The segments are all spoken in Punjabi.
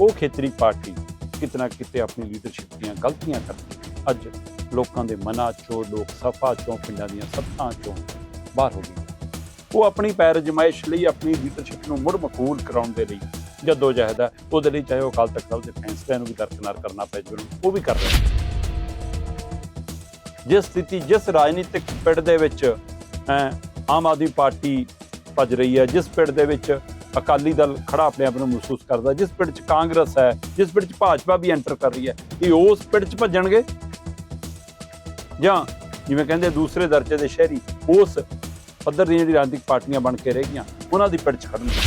ਉਹ ਖੇਤਰੀ ਪਾਰਟੀ ਕਿਤਨਾ ਕਿਤੇ ਆਪਣੀ ਲੀਡਰਸ਼ਿਪ ਦੀਆਂ ਗਲਤੀਆਂ ਕਰਦੀ ਅੱਜ ਲੋਕਾਂ ਦੇ ਮਨਾਂ ਚੋਂ, ਲੋਕ ਸਫ਼ਾ ਚੋਂ, ਪਿੰਡਾਂ ਦੀਆਂ ਸੱਥਾਂ ਚੋਂ ਬਾਹਰ ਹੋ ਗਈ ਉਹ ਆਪਣੀ ਪੈਰ ਅਜਮਾਇਸ਼ ਲਈ, ਆਪਣੀ ਲੀਡਰਸ਼ਿਪ ਨੂੰ ਮੁੜ ਮਕਬੂਲ ਕਰਾਉਣ ਦੇ ਲਈ ਜਦੋਂ ਜਹਦ ਹੈ। ਉਹਦੇ ਲਈ ਚਾਹੇ ਉਹ ਅਕਾਲ ਤਖਤ ਸਾਹਿਬ ਦੇ ਫੈਸਲਿਆਂ ਨੂੰ ਵੀ ਦਰਕਨਾਰ ਕਰਨਾ ਪੈ ਜਾਵੇ, ਉਹ ਵੀ ਕਰ ਰਹੇ ਜਿਸ ਸਥਿਤੀ, ਜਿਸ ਰਾਜਨੀਤਿਕ ਪਿੜ ਦੇ ਵਿੱਚ ਆਮ ਆਦਮੀ ਪਾਰਟੀ ਭੱਜ ਰਹੀ ਹੈ, ਜਿਸ ਪਿੜ ਦੇ ਵਿੱਚ ਅਕਾਲੀ ਦਲ ਖੜਾ ਆਪਣੇ ਆਪ ਨੂੰ ਮਹਿਸੂਸ ਕਰਦਾ, ਜਿਸ ਪਿੰਡ 'ਚ ਕਾਂਗਰਸ ਹੈ, ਜਿਸ ਪਿੰਡ 'ਚ ਭਾਜਪਾ ਵੀ ਐਂਟਰ ਕਰ ਰਹੀ ਹੈ, ਇਹ ਉਸ ਪਿੰਡ 'ਚ ਭੱਜਣਗੇ? ਜਾਂ ਜਿਵੇਂ ਕਹਿੰਦੇ ਦੂਸਰੇ ਦਰਜੇ ਦੇ ਸ਼ਹਿਰੀ, ਉਸ ਪੱਧਰ ਦੀਆਂ ਜਿਹੜੀ ਰਾਜਨੀਤਿਕ ਪਾਰਟੀਆਂ ਬਣ ਕੇ ਰਹਿ ਗਈਆਂ, ਉਹਨਾਂ ਦੀ ਪਿੰਡ 'ਚ ਖੜਨਗੇ।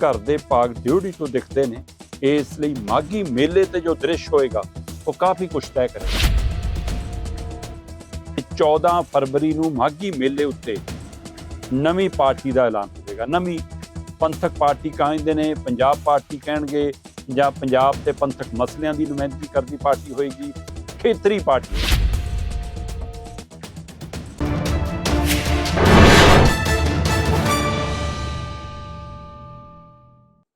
ਘਰ ਦੇ ਪਾਗ ਡਿਊਟੀ ਤੋਂ ਦਿਖਦੇ ਨੇ, ਇਸ ਲਈ ਮਾਗੀ ਮੇਲੇ ਤੇ ਜੋ ਦ੍ਰਿਸ਼ ਹੋਏਗਾ, ਉਹ ਕਾਫੀ ਕੁਝ ਤੈਅ ਕਰੇਗਾ। 14 ਫਰਵਰੀ ਨੂੰ ਮਾਗੀ ਮੇਲੇ ਉੱਤੇ ਨਵੀਂ ਪਾਰਟੀ ਦਾ ਐਲਾਨ ਹੋਵੇਗਾ। ਨਵੀਂ ਪੰਥਕ ਪਾਰਟੀ ਕਹਿੰਦੇ ਨੇ, ਪੰਜਾਬ ਪਾਰਟੀ ਕਹਿਣਗੇ, ਜਾਂ ਪੰਜਾਬ ਤੇ ਪੰਥਕ ਮਸਲਿਆਂ ਦੀ ਨੁਮਾਇੰਦਗੀ ਕਰਦੀ ਪਾਰਟੀ ਹੋਏਗੀ, ਖੇਤਰੀ ਪਾਰਟੀ।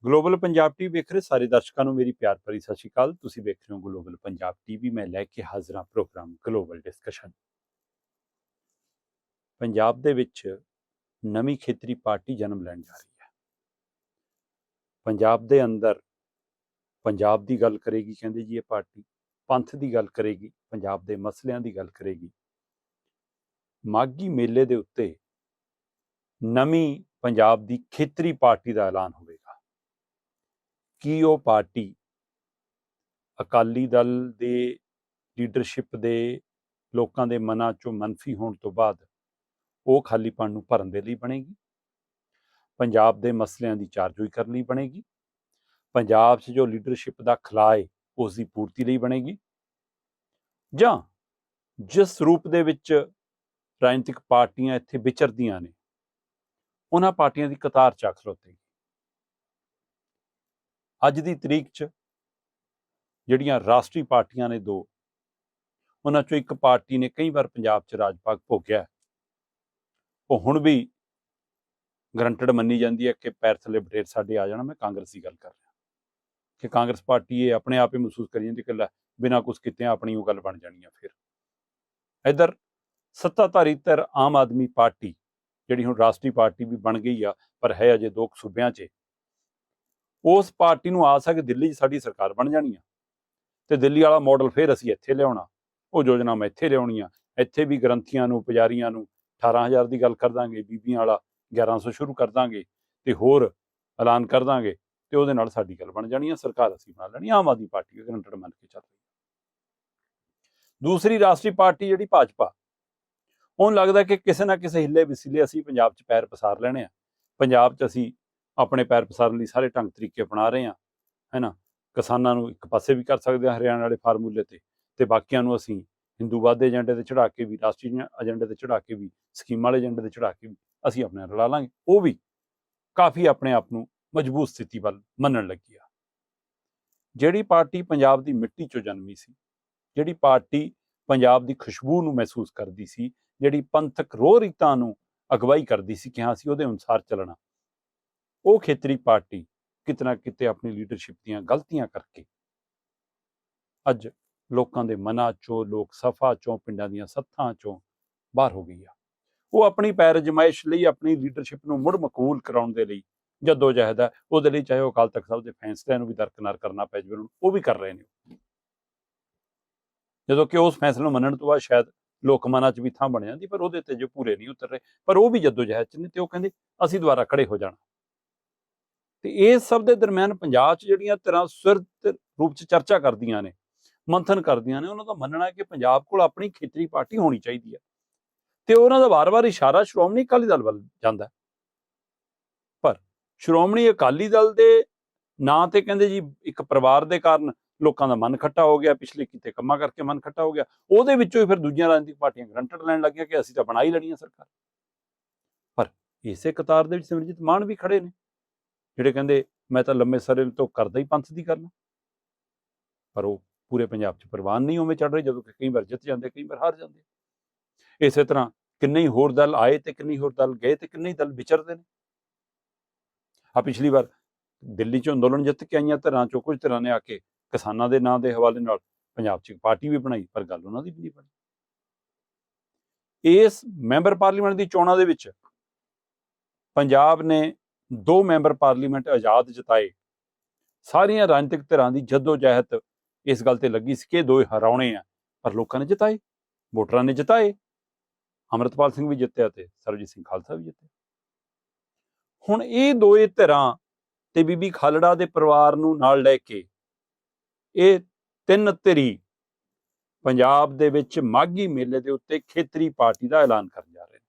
ਗਲੋਬਲ ਪੰਜਾਬ ਟੀਵੀ ਵੇਖ ਰਹੇ ਸਾਰੇ ਦਰਸ਼ਕਾਂ ਨੂੰ ਮੇਰੀ ਪਿਆਰ ਭਰੀ ਸਤਿ ਸ਼੍ਰੀ ਅਕਾਲ। ਤੁਸੀਂ ਵੇਖ ਰਹੇ ਹੋ ਗਲੋਬਲ ਪੰਜਾਬ ਟੀਵੀ। ਮੈਂ ਲੈ ਕੇ ਹਾਜ਼ਰ ਹਾਂ ਪ੍ਰੋਗਰਾਮ ਗਲੋਬਲ ਡਿਸਕਸ਼ਨ। ਪੰਜਾਬ ਦੇ ਵਿੱਚ ਨਵੀਂ ਖੇਤਰੀ ਪਾਰਟੀ ਜਨਮ ਲੈਣ ਜਾ ਰਹੀ ਹੈ। ਪੰਜਾਬ ਦੇ ਅੰਦਰ ਪੰਜਾਬ ਦੀ ਗੱਲ ਕਰੇਗੀ, ਕਹਿੰਦੇ ਜੀ ਇਹ ਪਾਰਟੀ ਪੰਥ ਦੀ ਗੱਲ ਕਰੇਗੀ, ਪੰਜਾਬ ਦੇ ਮਸਲਿਆਂ ਦੀ ਗੱਲ ਕਰੇਗੀ। ਮਾਗੀ ਮੇਲੇ ਦੇ ਉੱਤੇ ਨਵੀਂ ਪੰਜਾਬ ਦੀ ਖੇਤਰੀ ਪਾਰਟੀ ਦਾ ਐਲਾਨ ਹੋਵੇਗਾ। ਕੀ ਉਹ ਪਾਰਟੀ ਅਕਾਲੀ ਦਲ ਦੇ ਲੀਡਰਸ਼ਿਪ ਦੇ ਲੋਕਾਂ ਦੇ ਮਨਾਂ ਚੋਂ ਮੰਨਫੀ ਹੋਣ ਤੋਂ ਬਾਅਦ ਉਹ ਖਾਲੀਪਣ ਨੂੰ ਭਰਨ ਦੇ ਲਈ ਬਣੇਗੀ। ਪੰਜਾਬ ਦੇ ਮਸਲਿਆਂ ਦੀ ਚਾਰਜੋਈ ਕਰਨ ਲਈ ਬਣੇਗੀ। ਪੰਜਾਬ 'ਚ ਜੋ ਲੀਡਰਸ਼ਿਪ ਦਾ ਖਲਾਏ ਉਸ ਦੀ ਪੂਰਤੀ ਲਈ ਬਣੇਗੀ। ਜਾਂ ਜਿਸ ਰੂਪ ਦੇ ਵਿੱਚ ਰਾਜਨੀਤਿਕ ਪਾਰਟੀਆਂ ਇੱਥੇ ਵਿਚਰਦੀਆਂ ਨੇ, ਉਹਨਾਂ ਪਾਰਟੀਆਂ ਦੀ ਕਤਾਰ ਚ ਖਲੋਤੇਗੀ ਅੱਜ ਦੀ ਤਰੀਕ 'ਚ ਜਿਹੜੀਆਂ ਰਾਸ਼ਟਰੀ ਪਾਰਟੀਆਂ ਨੇ ਦੋ, ਉਹਨਾਂ 'ਚੋਂ ਇੱਕ ਪਾਰਟੀ ਨੇ ਕਈ ਵਾਰ ਪੰਜਾਬ 'ਚ ਰਾਜ ਭਾਗ ਭੋਗਿਆ। ਉਹ ਹੁਣ ਵੀ ਗਰੰਟਡ ਮੰਨੀ ਜਾਂਦੀ ਹੈ ਕਿ ਪੈਰ ਥੱਲੇ ਬਟੇਰ ਸਾਡੇ ਆ ਜਾਣਾ, ਮੈਂ ਕਾਂਗਰਸ ਦੀ ਗੱਲ ਕਰ ਰਿਹਾ। ਕਿ ਕਾਂਗਰਸ ਪਾਰਟੀ ਇਹ ਆਪਣੇ ਆਪ ਹੀ ਮਹਿਸੂਸ ਕਰੀ ਜਾਂਦੀ ਕਿ ਲੈ, ਬਿਨਾਂ ਕੁਝ ਕਿਤੇ ਆਪਣੀ ਉਹ ਗੱਲ ਬਣ ਜਾਣੀ ਆ ਫਿਰ। ਇਧਰ ਸੱਤਾਧਾਰੀ ਧਿਰ ਆਮ ਆਦਮੀ ਪਾਰਟੀ, ਜਿਹੜੀ ਹੁਣ ਰਾਸ਼ਟਰੀ ਪਾਰਟੀ ਵੀ ਬਣ ਗਈ ਆ, ਪਰ ਹੈ ਅਜੇ ਦੋ ਕੁ ਸੂਬਿਆਂ 'ਚ, ਉਸ ਪਾਰਟੀ ਨੂੰ ਆਸ ਹੈ ਕਿ ਦਿੱਲੀ 'ਚ ਸਾਡੀ ਸਰਕਾਰ ਬਣ ਜਾਣੀ ਆ। ਤੇ ਦਿੱਲੀ ਵਾਲਾ ਮਾਡਲ ਫਿਰ ਅਸੀਂ ਇੱਥੇ ਲਿਆਉਣਾ, ਉਹ ਯੋਜਨਾ ਮੈਂ ਇੱਥੇ ਲਿਆਉਣੀ ਆ ਇੱਥੇ ਵੀ ਗ੍ਰੰਥੀਆਂ ਨੂੰ, ਪੁਜਾਰੀਆਂ ਨੂੰ 18000 ਦੀ ਗੱਲ ਕਰ ਦਾਂਗੇ, ਬੀਬੀਆਂ ਵਾਲਾ 1100 ਸ਼ੁਰੂ ਕਰ ਦਾਂਗੇ ਤੇ ਹੋਰ ਐਲਾਨ ਕਰ ਦਾਂਗੇ ਤੇ ਉਹਦੇ ਨਾਲ ਸਾਡੀ ਗੱਲ ਬਣ ਜਾਣੀ ਹੈ ਸਰਕਾਰ ਅਸੀਂ ਬਣਾ ਲੈਣੀ ਆਮ ਆਦਮੀ ਪਾਰਟੀ ਗਰੰਟਡ ਮੰਨ ਕੇ ਚੱਲ ਰਹੀ ਦੂਸਰੀ ਰਾਸ਼ਟਰੀ ਪਾਰਟੀ ਜਿਹੜੀ ਭਾਜਪਾ, ਉਹਨੂੰ ਲੱਗਦਾ ਕਿ ਕਿਸੇ ਨਾ ਕਿਸੇ ਹਿੱਲੇ ਵਸੀਲੇ ਅਸੀਂ ਪੰਜਾਬ 'ਚ ਪੈਰ ਪਸਾਰ ਲੈਣੇ ਆ। ਪੰਜਾਬ 'ਚ ਅਸੀਂ ਆਪਣੇ ਪੈਰ ਪਸਾਰਨ ਲਈ ਸਾਰੇ ਢੰਗ ਤਰੀਕੇ ਅਪਣਾ ਰਹੇ ਆ, ਹੈਨਾ? ਕਿਸਾਨਾਂ ਨੂੰ ਇੱਕ ਪਾਸੇ ਵੀ ਕਰ ਸਕਦੇ ਆ ਹਰਿਆਣਾ ਵਾਲੇ ਫਾਰਮੂਲੇ ਤੇ ਤੇ ਬਾਕੀਆਂ ਨੂੰ ਅਸੀਂ ਹਿੰਦੂਵਾਦ ਦੇ ਏਜੰਡੇ ਤੇ ਚੜਾ ਕੇ ਵੀ, ਰਾਸ਼ਟਰੀ ਏਜੰਡੇ ਤੇ ਚੜਾ ਕੇ ਵੀ, ਸਕੀਮਾਂ ਵਾਲੇ ਏਜੰਡੇ ਤੇ ਚੜਾ ਕੇ ਵੀ, ਅਸੀਂ ਆਪਣੇ ਰਲਾ ਲਾਂਗੇ। ਉਹ ਵੀ ਕਾਫੀ ਆਪਣੇ ਆਪ ਨੂੰ ਮਜ਼ਬੂਤ ਸਥਿਤੀ ਵੱਲ ਮੰਨਣ ਲੱਗੀ ਆ। ਜਿਹੜੀ ਪਾਰਟੀ ਪੰਜਾਬ ਦੀ ਮਿੱਟੀ ਚੋਂ ਜਨਮੀ ਸੀ, ਜਿਹੜੀ ਪਾਰਟੀ ਪੰਜਾਬ ਦੀ ਖੁਸ਼ਬੂ ਨੂੰ ਮਹਿਸੂਸ ਕਰਦੀ ਸੀ, ਜਿਹੜੀ ਪੰਥਕ ਰੋਹ ਰੀਤਾਂ ਨੂੰ ਅਗਵਾਈ ਕਰਦੀ ਸੀ ਕਿ ਹਾਂ ਅਸੀਂ ਉਹਦੇ ਅਨੁਸਾਰ ਚੱਲਣਾ, ਉਹ ਖੇਤਰੀ ਪਾਰਟੀ ਕਿਤਨਾ ਕਿਤੇ ਆਪਣੀ ਲੀਡਰਸ਼ਿਪ ਦੀਆਂ ਗਲਤੀਆਂ ਕਰਕੇ ਅੱਜ ਲੋਕਾਂ ਦੇ ਮਨਾਂ ਚੋਂ, ਲੋਕ ਸਫ਼ਾ ਚੋਂ, ਪਿੰਡਾਂ ਦੀਆਂ ਸੱਥਾਂ ਚੋਂ ਬਾਹਰ ਹੋ ਗਈ ਆ। ਉਹ ਆਪਣੀ ਪੈਰ ਜਮਾਇਸ਼ ਲਈ, ਆਪਣੀ ਲੀਡਰਸ਼ਿਪ ਨੂੰ ਮੁੜ ਮਕਬੂਲ ਕਰਾਉਣ ਦੇ ਲਈ ਜਦੋਂ ਜਹਿਦ ਹੈ ਉਹਦੇ ਲਈ ਚਾਹੇ ਉਹ ਅਕਾਲ ਤਖਤ ਸਾਹਿਬ ਦੇ ਫੈਸਲਿਆਂ ਨੂੰ ਵੀ ਦਰਕਨਾਰ ਕਰਨਾ ਪੈ ਜਾਵੇ ਉਹ ਵੀ ਕਰ ਰਹੇ ਨੇ। ਜਦੋਂ ਕਿ ਉਸ ਫੈਸਲੇ ਨੂੰ ਮੰਨਣ ਤੋਂ ਬਾਅਦ ਸ਼ਾਇਦ ਲੋਕ ਮਨਾਂ 'ਚ ਵੀ ਥਾਂ ਬਣ ਜਾਂਦੀ, ਪਰ ਉਹਦੇ ਤੇ ਜੋ ਪੂਰੇ ਨਹੀਂ ਉਤਰ ਰਹੇ, ਪਰ ਉਹ ਵੀ ਜਦੋਂ ਜਹਿਦ 'ਚ ਨੇ ਤੇ ਉਹ ਕਹਿੰਦੇ, ਅਸੀਂ ਦੁਬਾਰਾ ਖੜੇ ਹੋ ਜਾਣਾ। ਤੇ ਇਸ ਸਭ ਦੇ ਦਰਮਿਆਨ ਪੰਜਾਬ 'ਚ ਜਿਹੜੀਆਂ ਤਰ੍ਹਾਂ ਸੁਰਤ ਰੂਪ 'ਚ ਚਰਚਾ ਕਰਦੀਆਂ ਨੇ ਮੰਥਨ ਕਰਦੀਆਂ ਨੇ, ਉਹਨਾਂ ਦਾ ਮੰਨਣਾ ਹੈ ਕਿ ਪੰਜਾਬ ਕੋਲ ਆਪਣੀ ਖੇਤਰੀ ਪਾਰਟੀ ਹੋਣੀ ਚਾਹੀਦੀ ਹੈ। ਤੇ ਉਹਨਾਂ ਦਾ ਵਾਰ-ਵਾਰ ਇਸ਼ਾਰਾ ਸ਼੍ਰੋਮਣੀ ਅਕਾਲੀ ਦਲ ਵੱਲ ਜਾਂਦਾ ਪਰ ਸ਼੍ਰੋਮਣੀ ਅਕਾਲੀ ਦਲ ਦੇ ਨਾਂ ਤੇ ਕਹਿੰਦੇ ਜੀ ਇੱਕ ਪਰਿਵਾਰ ਦੇ ਕਾਰਨ ਲੋਕਾਂ ਦਾ ਮਨ ਖੱਟਾ ਹੋ ਗਿਆ, ਪਿਛਲੇ ਕੀਤੇ ਕੰਮਾਂ ਕਰਕੇ ਮਨ ਖੱਟਾ ਹੋ ਗਿਆ, ਉਹਦੇ ਵਿੱਚੋਂ ਹੀ ਫਿਰ ਦੂਜੀਆਂ ਰਾਜਨੀਤਿਕ ਪਾਰਟੀਆਂ ਗਰੰਟਡ ਲੈਣ ਲੱਗੀਆਂ ਕਿ ਅਸੀਂ ਤਾਂ ਬਣਾ ਹੀ ਲੈਣੀ ਹੈ ਸਰਕਾਰ। ਪਰ ਇਸੇ ਕਤਾਰ ਦੇ ਵਿੱਚ ਸਿਮਰਜੀਤ ਮਾਨ ਵੀ ਖੜੇ ਨੇ, ਜਿਹੜੇ ਕਹਿੰਦੇ, ਮੈਂ ਤਾਂ ਲੰਮੇ ਸਾਰੇ ਤੋਂ ਕਰਦਾ ਹੀ ਪੰਥ ਦੀ ਕਰਨਾ ਪਰ ਉਹ ਪੂਰੇ ਪੰਜਾਬ 'ਚ ਪ੍ਰਵਾਨ ਨਹੀਂ ਉਵੇਂ ਚੜ ਰਹੇ, ਜਦੋਂ ਕਿ ਕਈ ਵਾਰ ਜਿੱਤ ਜਾਂਦੇ, ਕਈ ਵਾਰ ਹਾਰ ਜਾਂਦੇ ਇਸੇ ਤਰ੍ਹਾਂ ਕਿੰਨੇ ਹੀ ਹੋਰ ਦਲ ਆਏ ਤੇ ਕਿੰਨੇ ਹੋਰ ਦਲ ਗਏ ਤੇ ਕਿੰਨੇ ਦਲ ਵਿਚਰਦੇ ਨੇ। ਆ ਪਿਛਲੀ ਵਾਰ ਦਿੱਲੀ 'ਚ ਅੰਦੋਲਨ ਜਿੱਤ ਕੇ ਆਈਆਂ, ਧਿਰਾਂ ਚੋਂ ਕੁਝ ਧਿਰਾਂ ਨੇ ਆ ਕੇ ਕਿਸਾਨਾਂ ਦੇ ਨਾਂ ਦੇ ਹਵਾਲੇ ਨਾਲ ਪੰਜਾਬ 'ਚ ਇੱਕ ਪਾਰਟੀ ਵੀ ਬਣਾਈ, ਪਰ ਗੱਲ ਉਹਨਾਂ ਦੀ ਵੀ ਨਹੀਂ ਬਣੀ। ਇਸ ਮੈਂਬਰ ਪਾਰਲੀਮੈਂਟ ਦੀ ਚੋਣਾਂ ਦੇ ਵਿੱਚ ਪੰਜਾਬ ਨੇ ਦੋ ਮੈਂਬਰ ਪਾਰਲੀਮੈਂਟ ਆਜ਼ਾਦ ਜਿਤਾਏ। ਸਾਰੀਆਂ ਰਾਜਨੀਤਿਕ ਧਿਰਾਂ ਦੀ ਜੱਦੋ ਜਹਿਦ ਇਸ ਗੱਲ ਤੇ ਲੱਗੀ ਸੀ ਕਿ ਦੋਏ ਹਰਾਉਣੇ ਆ ਪਰ ਲੋਕਾਂ ਨੇ ਜਿਤਾਏ ਵੋਟਰਾਂ ਨੇ ਜਿਤਾਏ ਅਮਰਤਪਾਲ ਸਿੰਘ ਵੀ ਜਿੱਤਿਆ ਤੇ ਸਰਬਜੀਤ ਸਿੰਘ ਖਾਲਸਾ ਵੀ ਜਿੱਤਿਆ। ਹੁਣ ਇਹ ਦੋਏ ਧਿਰਾਂ ਤੇ ਬੀਬੀ ਖਾਲੜਾ ਦੇ ਪਰਿਵਾਰ ਨੂੰ ਨਾਲ ਲੈ ਕੇ ਇਹ ਤਿੰਨ ਧਿਰੀ ਪੰਜਾਬ ਦੇ ਵਿੱਚ ਮਾਗੀ ਮੇਲੇ ਦੇ ਉੱਤੇ ਖੇਤਰੀ ਪਾਰਟੀ ਦਾ ਐਲਾਨ ਕਰਨ ਜਾ ਰਹੇ ਨੇ।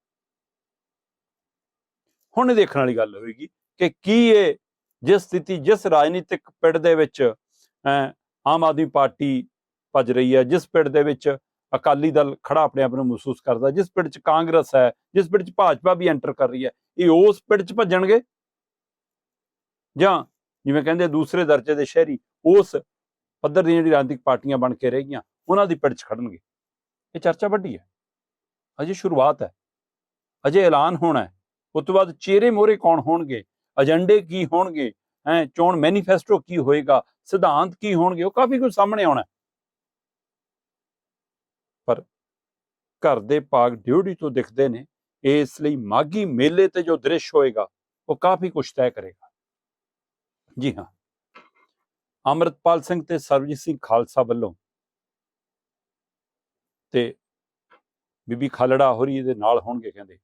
ਹੁਣ ਇਹ ਦੇਖਣ ਵਾਲੀ ਗੱਲ ਹੋਏਗੀ ਕਿ ਕੀ ਇਹ ਜਿਸ ਸਥਿਤੀ ਜਿਸ ਰਾਜਨੀਤਿਕ ਪਿੜ ਦੇ ਵਿੱਚ ਅਹ, ਆਮ ਆਦਮੀ ਪਾਰਟੀ ਭੱਜ ਰਹੀ ਹੈ, ਜਿਸ ਪਿੰਡ ਦੇ ਵਿੱਚ ਅਕਾਲੀ ਦਲ ਖੜਾ ਆਪਣੇ ਆਪ ਨੂੰ ਮਹਿਸੂਸ ਕਰਦਾ, ਜਿਸ ਪਿੰਡ 'ਚ ਕਾਂਗਰਸ ਹੈ, ਜਿਸ ਪਿੰਡ 'ਚ ਭਾਜਪਾ ਵੀ ਐਂਟਰ ਕਰ ਰਹੀ ਹੈ, ਇਹ ਉਸ ਪਿੰਡ 'ਚ ਭੱਜਣਗੇ? ਜਾਂ ਜਿਵੇਂ ਕਹਿੰਦੇ ਦੂਸਰੇ ਦਰਜੇ ਦੇ ਸ਼ਹਿਰੀ, ਉਸ ਪੱਧਰ ਦੀਆਂ ਜਿਹੜੀ ਰਾਜਨੀਤਿਕ ਪਾਰਟੀਆਂ ਬਣ ਕੇ ਰਹਿ ਗਈਆਂ, ਉਹਨਾਂ ਦੀ ਪਿੰਡ 'ਚ ਖੜਨਗੇ? ਇਹ ਚਰਚਾ ਵੱਡੀ ਹੈ। ਅਜੇ ਸ਼ੁਰੂਆਤ ਹੈ। ਅਜੇ ਐਲਾਨ ਹੋਣਾ ਹੈ। ਉਸ ਤੋਂ ਬਾਅਦ ਚਿਹਰੇ ਮੋਹਰੇ ਕੌਣ ਹੋਣਗੇ? ਏਜੰਡੇ ਕੀ ਹੋਣਗੇ? ਹੈ, ਚੋਣ ਮੈਨੀਫੈਸਟੋ ਕੀ ਹੋਏਗਾ, ਸਿਧਾਂਤ ਕੀ ਹੋਣਗੇ, ਉਹ ਕਾਫੀ ਕੁਝ ਸਾਹਮਣੇ ਆਉਣਾ ਪਰ ਘਰ ਦੇ ਪਾਗ ਡਿਊਟੀ ਤੋਂ ਦਿਖਦੇ ਨੇ, ਇਸ ਲਈ ਮਾਗੀ ਮੇਲੇ ਤੇ ਜੋ ਦ੍ਰਿਸ਼ ਹੋਏਗਾ, ਉਹ ਕਾਫੀ ਕੁਝ ਤੈਅ ਕਰੇਗਾ। ਜੀ ਹਾਂ। ਅਮਰਤਪਾਲ ਸਿੰਘ ਤੇ ਸਰਬਜੀਤ ਸਿੰਘ ਖਾਲਸਾ ਵੱਲੋਂ ਤੇ ਬੀਬੀ ਖਾਲੜਾ ਹੋਰੀ ਦੇ ਨਾਲ ਹੋਣਗੇ ਕਹਿੰਦੇ।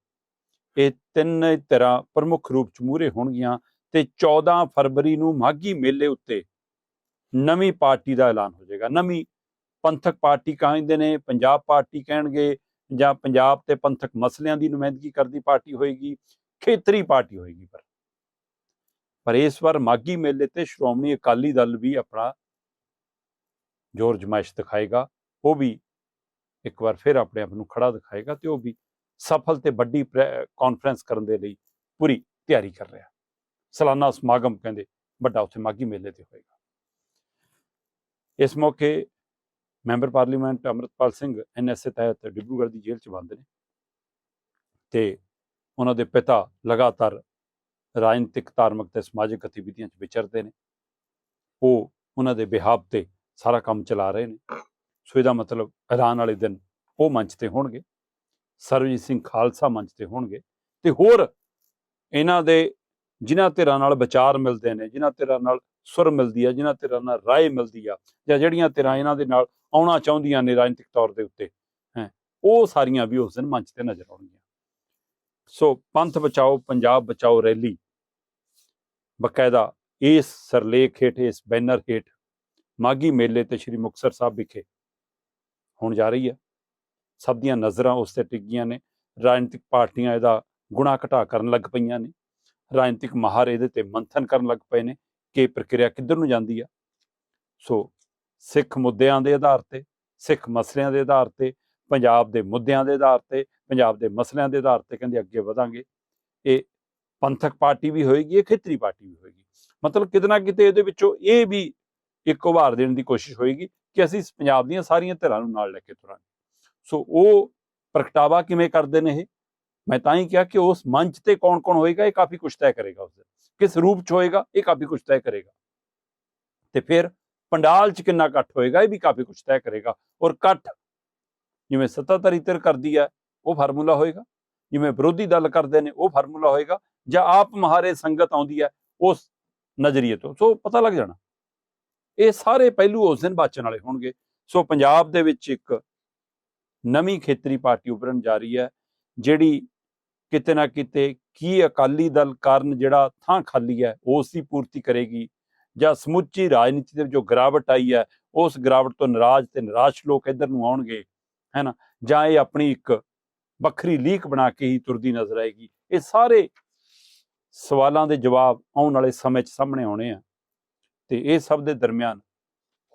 ਇਹ ਤਿੰਨ ਤਰ੍ਹਾਂ ਪ੍ਰਮੁੱਖ ਰੂਪ ਚ ਮੂਹਰੇ ਹੋਣਗੀਆਂ। ਤੇ 14 ਫਰਵਰੀ ਨੂੰ ਮਾਗੀ ਮੇਲੇ ਉੱਤੇ ਨਵੀਂ ਪਾਰਟੀ ਦਾ ਐਲਾਨ ਹੋ ਜਾਏਗਾ। ਨਵੀਂ ਪੰਥਕ ਪਾਰਟੀ ਕਹਿੰਦੇ ਨੇ, ਪੰਜਾਬ ਪਾਰਟੀ ਕਹਿਣਗੇ ਜਾਂ ਪੰਜਾਬ ਤੇ ਪੰਥਕ ਮਸਲਿਆਂ ਦੀ ਨੁਮਾਇੰਦਗੀ ਕਰਦੀ ਪਾਰਟੀ ਹੋਏਗੀ, ਖੇਤਰੀ ਪਾਰਟੀ ਹੋਏਗੀ ਪਰ। ਪਰ ਇਸ ਵਾਰ ਮਾਗੀ ਮੇਲੇ ਤੇ ਸ਼੍ਰੋਮਣੀ ਅਕਾਲੀ ਦਲ ਵੀ ਆਪਣਾ ਜ਼ੋਰ ਜਮਾਇਸ਼ ਦਿਖਾਏਗਾ। ਉਹ ਵੀ ਇੱਕ ਵਾਰ ਫਿਰ ਆਪਣੇ ਆਪ ਨੂੰ ਖੜਾ ਦਿਖਾਏਗਾ ਤੇ ਉਹ ਵੀ ਸਫਲ ਤੇ ਵੱਡੀ ਕਾਨਫਰੰਸ ਕਰਨ ਦੇ ਲਈ ਪੂਰੀ ਤਿਆਰੀ ਕਰ ਰਿਹਾ। ਸਾਲਾਨਾ ਸਮਾਗਮ ਕਹਿੰਦੇ, ਵੱਡਾ ਉੱਥੇ ਮਾਗੀ ਮੇਲੇ ਤੇ ਹੋਏਗਾ। ਇਸ ਮੌਕੇ member parliament Amritpal Singh NSA ਤਹਿਤ ਡਿਬਰੂਗੜ੍ਹ ਦੀ ਜੇਲ੍ਹ 'ਚ ਬੰਦ ਨੇ ਤੇ ਉਹਨਾਂ ਦੇ ਪਿਤਾ ਲਗਾਤਾਰ ਰਾਜਨੀਤਿਕ, ਧਾਰਮਿਕ ਤੇ ਸਮਾਜਿਕ ਗਤੀਵਿਧੀਆਂ 'ਚ ਵਿਚਰਦੇ ਨੇ। ਉਹ ਉਹਨਾਂ ਦੇ ਬਿਹਾਵ ਤੇ ਸਾਰਾ ਕੰਮ ਚਲਾ ਰਹੇ ਨੇ। ਸੋ ਇਹਦਾ ਮਤਲਬ ਐਲਾਨ ਵਾਲੇ ਦਿਨ ਉਹ ਮੰਚ ਤੇ ਹੋਣਗੇ, ਸਰਬਜੀਤ ਸਿੰਘ ਖਾਲਸਾ ਮੰਚ ਤੇ ਹੋਣਗੇ ਤੇ ਹੋਰ ਇਹਨਾਂ ਦੇ ਜਿਨ੍ਹਾਂ ਧਿਰਾਂ ਨਾਲ ਵਿਚਾਰ ਮਿਲਦੇ ਨੇ, ਜਿਨ੍ਹਾਂ ਧਿਰਾਂ ਨਾਲ ਸੁਰ ਮਿਲਦੀ ਆ, ਜਿਨ੍ਹਾਂ ਧਿਰਾਂ ਨਾਲ ਰਾਏ ਮਿਲਦੀ ਆ, ਜਾਂ ਜਿਹੜੀਆਂ ਧਿਰਾਂ ਇਹਨਾਂ ਦੇ ਨਾਲ ਆਉਣਾ ਚਾਹੁੰਦੀਆਂ ਨੇ ਰਾਜਨੀਤਿਕ ਤੌਰ ਦੇ ਉੱਤੇ, ਹੈ, ਉਹ ਸਾਰੀਆਂ ਵੀ ਉਸ ਦਿਨ ਮੰਚ ਤੇ ਨਜ਼ਰ ਆਉਣਗੀਆਂ। ਸੋ ਪੰਥ ਬਚਾਓ, ਪੰਜਾਬ ਬਚਾਓ ਰੈਲੀ, ਬਕਾਇਦਾ ਇਸ ਸਰਲੇਖ ਹੇਠ, ਇਸ ਬੈਨਰ ਹੇਠ ਮਾਗੀ ਮੇਲੇ ਤੇ ਸ੍ਰੀ ਮੁਕਤਸਰ ਸਾਹਿਬ ਵਿਖੇ ਹੋਣ ਜਾ ਰਹੀ ਹੈ ਸਭ ਦੀਆਂ ਨਜ਼ਰਾਂ ਉਸ ਤੇ ਟਿੱਗੀਆਂ ਨੇ, ਰਾਜਨੀਤਿਕ ਪਾਰਟੀਆਂ ਇਹਦਾ ਗੁਣਾ ਘਟਾ ਕਰਨ ਲੱਗ ਪਈਆਂ ਨੇ। ਰਾਜਨੀਤਿਕ ਮਾਹਰ ਇਹਦੇ ਤੇ ਮੰਥਨ ਕਰਨ ਲੱਗ ਪਏ ਨੇ ਕਿ ਇਹ ਪ੍ਰਕਿਰਿਆ ਕਿੱਧਰ ਨੂੰ ਜਾਂਦੀ ਆ। ਸੋ ਸਿੱਖ ਮੁੱਦਿਆਂ ਦੇ ਆਧਾਰ ਤੇ, ਸਿੱਖ ਮਸਲਿਆਂ ਦੇ ਆਧਾਰ ਤੇ, ਪੰਜਾਬ ਦੇ ਮੁੱਦਿਆਂ ਦੇ ਆਧਾਰ ਤੇ, ਪੰਜਾਬ ਦੇ ਮਸਲਿਆਂ ਦੇ ਆਧਾਰ ਤੇ ਕਹਿੰਦੇ ਅੱਗੇ ਵਧਾਂਗੇ। ਇਹ ਪੰਥਕ ਪਾਰਟੀ ਵੀ ਹੋਏਗੀ, ਇਹ ਖੇਤਰੀ ਪਾਰਟੀ ਵੀ ਹੋਏਗੀ। ਮਤਲਬ ਕਿਤੇ ਨਾ ਕਿਤੇ ਇਹਦੇ ਵਿੱਚੋਂ ਇਹ ਵੀ ਇੱਕ ਉਭਾਰ ਦੇਣ ਦੀ ਕੋਸ਼ਿਸ਼ ਹੋਏਗੀ ਕਿ ਅਸੀਂ ਪੰਜਾਬ ਦੀਆਂ ਸਾਰੀਆਂ ਧਿਰਾਂ ਨੂੰ ਨਾਲ ਲੈ ਕੇ ਤੁਰਾਂਗੇ। ਸੋ ਉਹ ਪ੍ਰਗਟਾਵਾ ਕਿਵੇਂ ਕਰਦੇ ਨੇ ਇਹ? ਮੈਂ ਤਾਂ ਹੀ ਕਿਹਾ ਕਿ ਉਸ ਮੰਚ ਤੇ ਕੌਣ-ਕੌਣ ਹੋਏਗਾ, ਇਹ ਕਾਫੀ ਕੁਝ ਤੈਅ ਕਰੇਗਾ ਉਸ ਦਿਨ ਕਿਸ ਰੂਪ ਚ ਹੋਏਗਾ, ਇਹ ਕਾਫੀ ਕੁਝ ਤੈਅ ਕਰੇਗਾ। ਤੇ ਫਿਰ ਪੰਡਾਲ ਚ ਕਿੰਨਾ ਇਕੱਠ ਹੋਏਗਾ, ਇਹ ਵੀ ਕਾਫੀ ਕੁਝ ਤੈਅ ਕਰੇਗਾ। ਔਰ ਇਕੱਠ ਜਿਵੇਂ ਸੱਤਾਧਾਰੀ ਧਿਰ ਕਰਦੀ ਹੈ, ਉਹ ਫਾਰਮੂਲਾ ਹੋਏਗਾ। ਜਿਵੇਂ ਵਿਰੋਧੀ ਦਲ ਕਰਦੇ ਨੇ, ਉਹ ਫਾਰਮੂਲਾ ਹੋਏਗਾ। ਜਾਂ ਆਪ ਮਹਾਰੇ ਸੰਗਤ ਆਉਂਦੀ ਹੈ, ਉਸ ਨਜ਼ਰੀਏ ਤੋਂ। ਸੋ ਪਤਾ ਲੱਗ ਜਾਣਾ। ਇਹ ਸਾਰੇ ਪਹਿਲੂ ਉਸ ਦਿਨ ਬਾਚਣ ਵਾਲੇ ਹੋਣਗੇ। ਸੋ ਪੰਜਾਬ ਦੇ ਵਿੱਚ ਇੱਕ ਨਵੀਂ ਖੇਤਰੀ ਪਾਰਟੀ ਉਭਰਨ ਜਾ ਰਹੀ ਹੈ, ਜਿਹੜੀ ਕਿਤੇ ਨਾ ਕਿਤੇ ਕੀ ਅਕਾਲੀ ਦਲ ਕਾਰਨ ਜਿਹੜਾ ਥਾਂ ਖਾਲੀ ਹੈ ਉਸ ਦੀ ਪੂਰਤੀ ਕਰੇਗੀ। ਜਾਂ ਸਮੁੱਚੀ ਰਾਜਨੀਤੀ ਦੇ ਜੋ ਗਿਰਾਵਟ ਆਈ ਹੈ, ਉਸ ਗਿਰਾਵਟ ਤੋਂ ਨਾਰਾਜ਼ ਤੇ ਨਿਰਾਸ਼ ਲੋਕ ਇੱਧਰ ਨੂੰ ਆਉਣਗੇ ਹੈ ਨਾ ਜਾਂ ਇਹ ਆਪਣੀ ਇੱਕ ਵੱਖਰੀ ਲੀਕ ਬਣਾ ਕੇ ਹੀ ਤੁਰਦੀ ਨਜ਼ਰ ਆਏਗੀ। ਇਹ ਸਾਰੇ ਸਵਾਲਾਂ ਦੇ ਜਵਾਬ ਆਉਣ ਵਾਲੇ ਸਮੇਂ 'ਚ ਸਾਹਮਣੇ ਆਉਣੇ ਆ। ਤੇ ਇਹ ਸਭ ਦੇ ਦਰਮਿਆਨ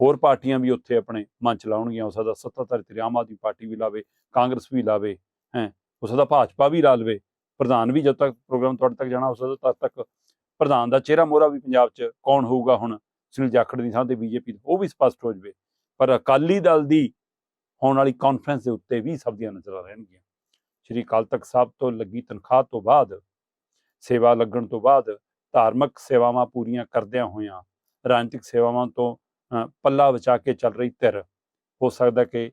ਹੋਰ ਪਾਰਟੀਆਂ ਵੀ ਉੱਥੇ ਆਪਣੇ ਮੰਚ ਲਾਉਣਗੀਆਂ। ਹੋ ਸਕਦਾ ਸੱਤਾਧਾਰੀ ਤੇ ਆਮ ਆਦਮੀ ਪਾਰਟੀ ਵੀ ਲਾਵੇ, ਕਾਂਗਰਸ ਵੀ ਲਾਵੇ, ਹੈ? ਉਸ ਦਾ ਭਾਜਪਾ ਵੀ ਲਾ ਲਵੇ, ਪ੍ਰਧਾਨ ਵੀ ਜਦ ਤੱਕ ਪ੍ਰੋਗਰਾਮ ਤੁਹਾਡੇ ਤੱਕ ਜਾਣਾ, ਉਸ ਦਾ ਤਦ ਤੱਕ ਪ੍ਰਧਾਨ ਦਾ ਚਿਹਰਾ ਮੋਹਰਾ ਵੀ ਪੰਜਾਬ 'ਚ ਕੌਣ ਹੋਊਗਾ ਹੁਣ? ਸੁਨੀਲ ਜਾਖੜ ਦੀ ਥਾਂ ਤੇ ਬੀਜੇਪੀ ਉਹ ਵੀ ਸਪਸ਼ਟ ਹੋ ਜਵੇ। ਪਰ ਅਕਾਲੀ ਦਲ ਦੀ ਹੋਣ ਵਾਲੀ ਕਾਨਫਰੰਸ ਦੇ ਉੱਤੇ ਵੀ ਸਭ ਦੀਆਂ ਨਜ਼ਰਾਂ ਰਹਿਣਗੀਆਂ। ਸ਼੍ਰੀ ਅਕਾਲ ਤਖਤ ਸਾਹਿਬ ਤੋਂ ਲੱਗੀ ਤਨਖਾਹ ਤੋਂ ਬਾਅਦ, ਸੇਵਾ ਲੱਗਣ ਤੋਂ ਬਾਅਦ ਧਾਰਮਿਕ ਸੇਵਾਵਾਂ ਪੂਰੀਆਂ ਕਰਦਿਆਂ ਹੋਇਆਂ, ਰਾਜਨੀਤਿਕ ਸੇਵਾਵਾਂ ਤੋਂ ਪੱਲਾ ਬਚਾ ਕੇ ਚੱਲ ਰਹੀ ਧਿਰ, ਹੋ ਸਕਦਾ ਕਿ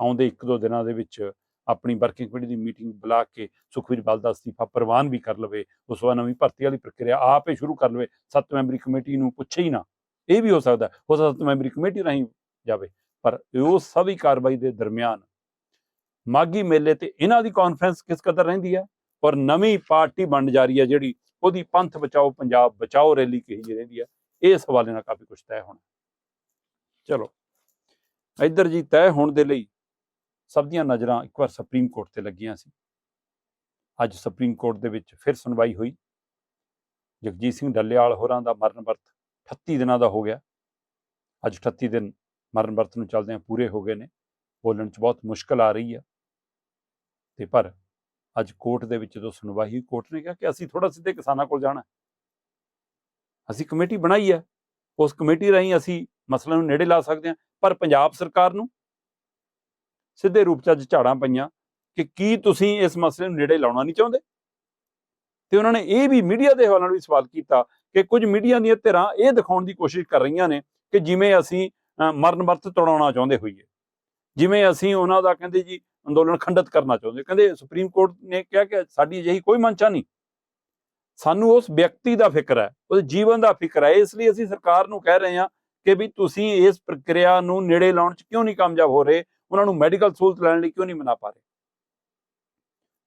ਆਉਂਦੇ ਇੱਕ ਦੋ ਦਿਨਾਂ ਦੇ ਵਿੱਚ ਆਪਣੀ ਵਰਕਿੰਗ ਕਮੇਟੀ ਦੀ ਮੀਟਿੰਗ ਬੁਲਾ ਕੇ ਸੁਖਵੀਰ ਬਾਦਲ ਦਾ ਅਸਤੀਫਾ ਪ੍ਰਵਾਨ ਵੀ ਕਰ ਲਵੇ, ਉਸ ਤੋਂ ਬਾਅਦ ਨਵੀਂ ਭਰਤੀ ਵਾਲੀ ਪ੍ਰਕਿਰਿਆ ਆਪੇ ਸ਼ੁਰੂ ਕਰ ਲਵੇ, ਸੱਤ ਮੈਂਬਰੀ ਕਮੇਟੀ ਨੂੰ ਪੁੱਛੇ ਹੀ ਨਾ, ਇਹ ਵੀ ਹੋ ਸਕਦਾ ਹੈ। ਹੋ ਸਕਦਾ ਸੱਤ ਮੈਂਬਰੀ ਕਮੇਟੀ ਰਾਹੀਂ ਜਾਵੇ, ਪਰ ਉਹ ਸਭੀ ਕਾਰਵਾਈ ਦੇ ਦਰਮਿਆਨ ਮਾਗੀ ਮੇਲੇ ਤੇ ਇਹਨਾਂ ਦੀ ਕਾਨਫਰੰਸ ਕਿਸ ਕਦਰ ਰਹਿੰਦੀ ਹੈ ਔਰ ਨਵੀਂ ਪਾਰਟੀ ਬਣ ਜਾ ਰਹੀ ਹੈ ਜਿਹੜੀ ਉਹਦੀ ਪੰਥ ਬਚਾਓ, ਪੰਜਾਬ ਬਚਾਓ ਰੈਲੀ ਕਹੀ ਜੀ ਰਹਿੰਦੀ ਹੈ ਇਸ ਹਵਾਲੇ ਨਾਲ ਕਾਫੀ ਕੁਝ ਤੈਅ ਹੋਣਾ ਚਲੋ, ਇੱਧਰ ਜੀ ਤੈਅ ਹੋਣ ਦੇ ਲਈ ਸਭ ਦੀਆਂ ਨਜ਼ਰਾਂ ਇੱਕ ਵਾਰ ਸੁਪਰੀਮ ਕੋਰਟ ਤੇ ਲੱਗੀਆਂ ਸੀ। ਅੱਜ ਸੁਪਰੀਮ ਕੋਰਟ ਦੇ ਵਿੱਚ ਫਿਰ ਸੁਣਵਾਈ ਹੋਈ। ਜਗਜੀਤ ਸਿੰਘ ਡੱਲੇਵਾਲ ਹੋਰਾਂ ਦਾ ਮਰਨ ਵਰਤ 38 ਦਿਨਾਂ ਦਾ ਹੋ ਗਿਆ। ਅੱਜ 38 ਦਿਨ ਮਰਨ ਵਰਤ ਨੂੰ ਚੱਲਦਿਆਂ ਪੂਰੇ ਹੋ ਗਏ ਨੇ। ਬੋਲਣ 'ਚ ਬਹੁਤ ਮੁਸ਼ਕਲ ਆ ਰਹੀ ਆ। ਤੇ ਪਰ ਅੱਜ ਕੋਰਟ ਦੇ ਵਿੱਚ ਜਦੋਂ ਸੁਣਵਾਈ ਹੋਈ, ਕੋਰਟ ਨੇ ਕਿਹਾ ਕਿ ਅਸੀਂ ਥੋੜਾ ਸਿੱਧੇ ਕਿਸਾਨਾਂ ਕੋਲ ਜਾਣਾ। ਅਸੀਂ ਕਮੇਟੀ ਬਣਾਈ ਹੈ ਉਸ ਕਮੇਟੀ ਰਾਹੀਂ ਅਸੀਂ ਮਸਲੇ ਨੂੰ ਨੇੜੇ ਲਾ ਸਕਦੇ ਹਾਂ। ਪਰ ਪੰਜਾਬ ਸਰਕਾਰ ਨੂੰ ਸਿੱਧੇ ਰੂਪ 'ਚ ਅੱਜ ਝਾੜਾਂ ਪਈਆਂ ਕਿ ਕੀ ਤੁਸੀਂ ਇਸ ਮਸਲੇ ਨੂੰ ਨੇੜੇ ਲਾਉਣਾ ਨਹੀਂ ਚਾਹੁੰਦੇ? ਤੇ ਉਹਨਾਂ ਨੇ ਇਹ ਵੀ ਮੀਡੀਆ ਦੇ ਹਵਾਲੇ ਨਾਲ ਵੀ ਸਵਾਲ ਕੀਤਾ ਕਿ ਕੁਝ ਮੀਡੀਆ ਦੀਆਂ ਧਿਰਾਂ ਇਹ ਦਿਖਾਉਣ ਦੀ ਕੋਸ਼ਿਸ਼ ਕਰ ਰਹੀਆਂ ਨੇ ਕਿ ਜਿਵੇਂ ਅਸੀਂ ਮਰਨ ਵਰਤ ਤੋੜਾਉਣਾ ਚਾਹੁੰਦੇ ਹੋਈਏ। ਜਿਵੇਂ ਅਸੀਂ ਉਹਨਾਂ ਦਾ ਕਹਿੰਦੇ ਜੀ ਅੰਦੋਲਨ ਖੰਡਿਤ ਕਰਨਾ ਚਾਹੁੰਦੇ। ਕਹਿੰਦੇ ਸੁਪਰੀਮ ਕੋਰਟ ਨੇ ਕਿਹਾ ਕਿ ਸਾਡੀ ਅਜਿਹੀ ਕੋਈ ਮਨਸ਼ਾ ਨਹੀਂ। ਸਾਨੂੰ ਉਸ ਵਿਅਕਤੀ ਦਾ ਫਿਕਰ ਹੈ, ਉਸ ਜੀਵਨ ਦਾ ਫਿਕਰ ਹੈ, ਇਸ ਲਈ ਅਸੀਂ ਸਰਕਾਰ ਨੂੰ ਕਹਿ ਰਹੇ ਹਾਂ ਕਿ ਵੀ ਤੁਸੀਂ ਇਸ ਪ੍ਰਕਿਰਿਆ ਨੂੰ ਨੇੜੇ ਲਾਉਣ 'ਚ ਕਿਉਂ ਨਹੀਂ ਕਾਮਯਾਬ ਹੋ ਰਹੇ? ਉਹਨਾਂ ਨੂੰ ਮੈਡੀਕਲ ਸਹੂਲਤ ਲੈਣ ਲਈ ਕਿਉਂ ਨਹੀਂ ਮਨਾ ਪਾ ਰਹੇ?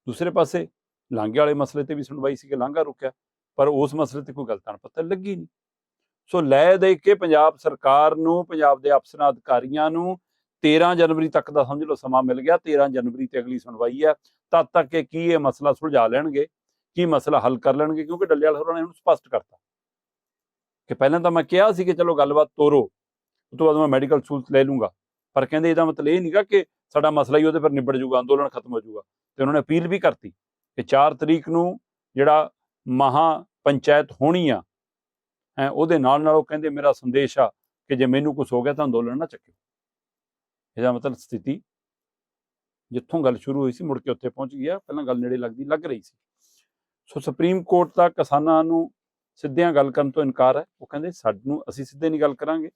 ਦੂਸਰੇ ਪਾਸੇ ਲਾਂਘੇ ਵਾਲੇ ਮਸਲੇ ਤੇ ਵੀ ਸੁਣਵਾਈ ਸੀ ਕਿ ਲਾਂਘਾ ਰੁਕਿਆ, ਪਰ ਉਸ ਮਸਲੇ ਤੇ ਕੋਈ ਗਲਤਾਂ ਪਤਾ ਲੱਗੀ ਨਹੀਂ। ਸੋ ਲੈ ਦੇ ਕੇ ਪੰਜਾਬ ਸਰਕਾਰ ਨੂੰ, ਪੰਜਾਬ ਦੇ ਅਫਸਰਾਂ ਅਧਿਕਾਰੀਆਂ ਨੂੰ 13 ਜਨਵਰੀ ਤੱਕ ਦਾ ਸਮਝ ਲਓ ਸਮਾਂ ਮਿਲ ਗਿਆ 13 ਜਨਵਰੀ ਤੇ ਅਗਲੀ ਸੁਣਵਾਈ ਹੈ। ਤਦ ਤੱਕ ਕਿ ਕੀ ਇਹ ਮਸਲਾ ਸੁਲਝਾ ਲੈਣਗੇ, ਕੀ ਮਸਲਾ ਹੱਲ ਕਰ ਲੈਣਗੇ, ਕਿਉਂਕਿ ਡੱਲੇਵਾਲ ਹੋਰਾਂ ਨੇ ਉਹਨੂੰ ਸਪਸ਼ਟ ਕਰਤਾ। ਕਿ ਪਹਿਲਾਂ ਤਾਂ ਮੈਂ ਕਿਹਾ ਸੀ ਕਿ ਚਲੋ ਗੱਲਬਾਤ ਤੋਰੋ, ਉਸ ਤੋਂ ਬਾਅਦ ਮੈਂ ਮੈਡੀਕਲ ਸਹੂਲਤ ਲੈ ਲੂੰਗਾ ਪਰ ਕਹਿੰਦੇ ਇਹਦਾ ਮਤਲਬ ਇਹ ਨਹੀਂਗਾ ਕਿ ਸਾਡਾ ਮਸਲਾ ਹੀ ਉਹਦੇ ਪਰ ਨਿਬੜ ਜਾਊਗਾ, ਅੰਦੋਲਨ ਖਤਮ ਹੋ ਜਾਊਗਾ। ਤੇ ਉਹਨਾਂ ਨੇ ਅਪੀਲ ਵੀ ਕਰਤੀ ਕਿ 4 ਤਰੀਕ ਨੂੰ ਜਿਹੜਾ ਮਹਾ ਪੰਚਾਇਤ ਹੋਣੀ ਆ, ਹੈ, ਉਹਦੇ ਨਾਲ ਨਾਲ ਉਹ ਕਹਿੰਦੇ ਮੇਰਾ ਸੰਦੇਸ਼ ਆ ਕਿ ਜੇ ਮੈਨੂੰ ਕੁਝ ਹੋ ਗਿਆ ਤਾਂ ਅੰਦੋਲਨ ਨਾ ਚੱਕਿਓ। ਇਹਦਾ ਮਤਲਬ ਸਥਿਤੀ ਜਿੱਥੋਂ ਗੱਲ ਸ਼ੁਰੂ ਹੋਈ ਸੀ, ਮੁੜ ਕੇ ਉੱਥੇ ਪਹੁੰਚ ਗਿਆ ਪਹਿਲਾਂ ਗੱਲ ਨੇੜੇ ਲੱਗਦੀ, ਲੱਗ ਰਹੀ ਸੀ। ਸੋ ਸੁਪਰੀਮ ਕੋਰਟ ਦਾ ਕਿਸਾਨਾਂ ਨੂੰ ਸਿੱਧਿਆਂ ਗੱਲ ਕਰਨ ਤੋਂ ਇਨਕਾਰ ਹੈ। ਉਹ ਕਹਿੰਦੇ, ਸਾਨੂੰ, ਅਸੀਂ ਸਿੱਧੇ ਨਹੀਂ ਗੱਲ ਕਰਾਂਗੇ।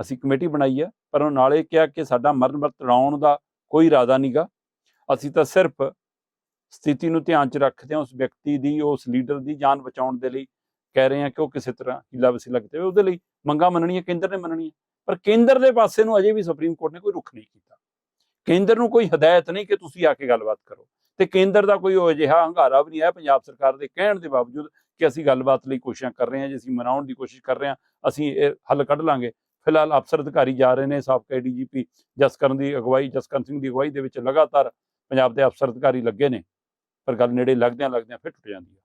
ਅਸੀਂ ਕਮੇਟੀ ਬਣਾਈ ਹੈ ਪਰ ਉਹ ਨਾਲੇ ਕਿਹਾ ਕਿ ਸਾਡਾ ਮਰਨ ਵਰਤ ਤੜਾਉਣ ਦਾ ਕੋਈ ਇਰਾਦਾ ਨਹੀਂਗਾ ਅਸੀਂ ਤਾਂ ਸਿਰਫ ਸਥਿਤੀ ਨੂੰ ਧਿਆਨ 'ਚ ਰੱਖਦੇ ਹਾਂ ਉਸ ਵਿਅਕਤੀ ਦੀ, ਉਸ ਲੀਡਰ ਦੀ ਜਾਨ ਬਚਾਉਣ ਦੇ ਲਈ ਕਹਿ ਰਹੇ ਹਾਂ ਕਿ ਉਹ ਕਿਸੇ ਤਰ੍ਹਾਂ ਹਿੱਲਾ ਵਸੀਲਾ ਕਿਤੇ ਉਹਦੇ ਲਈ ਮੰਗਾਂ ਮੰਨਣੀਆਂ ਕੇਂਦਰ ਨੇ ਮੰਨਣੀਆਂ, ਪਰ ਕੇਂਦਰ ਦੇ ਪਾਸੇ ਨੂੰ ਅਜੇ ਵੀ ਸੁਪਰੀਮ ਕੋਰਟ ਨੇ ਕੋਈ ਰੁਖ ਨਹੀਂ ਕੀਤਾ। ਕੇਂਦਰ ਨੂੰ ਕੋਈ ਹਦਾਇਤ ਨਹੀਂ ਕਿ ਤੁਸੀਂ ਆ ਕੇ ਗੱਲਬਾਤ ਕਰੋ। ਤੇ ਕੇਂਦਰ ਦਾ ਕੋਈ ਉਹ ਅਜਿਹਾ ਹੰਗਾਰਾ ਵੀ ਨਹੀਂ ਹੈ ਪੰਜਾਬ ਸਰਕਾਰ ਦੇ ਕਹਿਣ ਦੇ ਬਾਵਜੂਦ ਕਿ ਅਸੀਂ ਗੱਲਬਾਤ ਲਈ ਕੋਸ਼ਿਸ਼ਾਂ ਕਰ ਰਹੇ ਹਾਂ, ਜੇ ਅਸੀਂ ਮਨਾਉਣ ਦੀ ਕੋਸ਼ਿਸ਼ ਕਰ ਰਹੇ ਹਾਂ, ਅਸੀਂ ਇਹ ਹੱਲ ਕੱਢ ਲਾਂਗੇ। ਫਿਲਹਾਲ ਅਫਸਰ ਅਧਿਕਾਰੀ ਜਾ ਰਹੇ ਨੇ ਸਾਬਕਾ ਡੀਜੀਪੀ ਜਸਕਰਨ ਦੀ ਅਗਵਾਈ, ਜਸਕਰਨ ਸਿੰਘ ਦੀ ਅਗਵਾਈ ਦੇ ਵਿੱਚ ਲਗਾਤਾਰ ਪੰਜਾਬ ਦੇ ਅਫਸਰ ਅਧਿਕਾਰੀ ਲੱਗੇ ਨੇ, ਪਰ ਗੱਲ ਨੇੜੇ ਲੱਗਦਿਆਂ ਲੱਗਦਿਆਂ ਫਿਰ ਟੁੱਟ ਜਾਂਦੀ ਹੈ।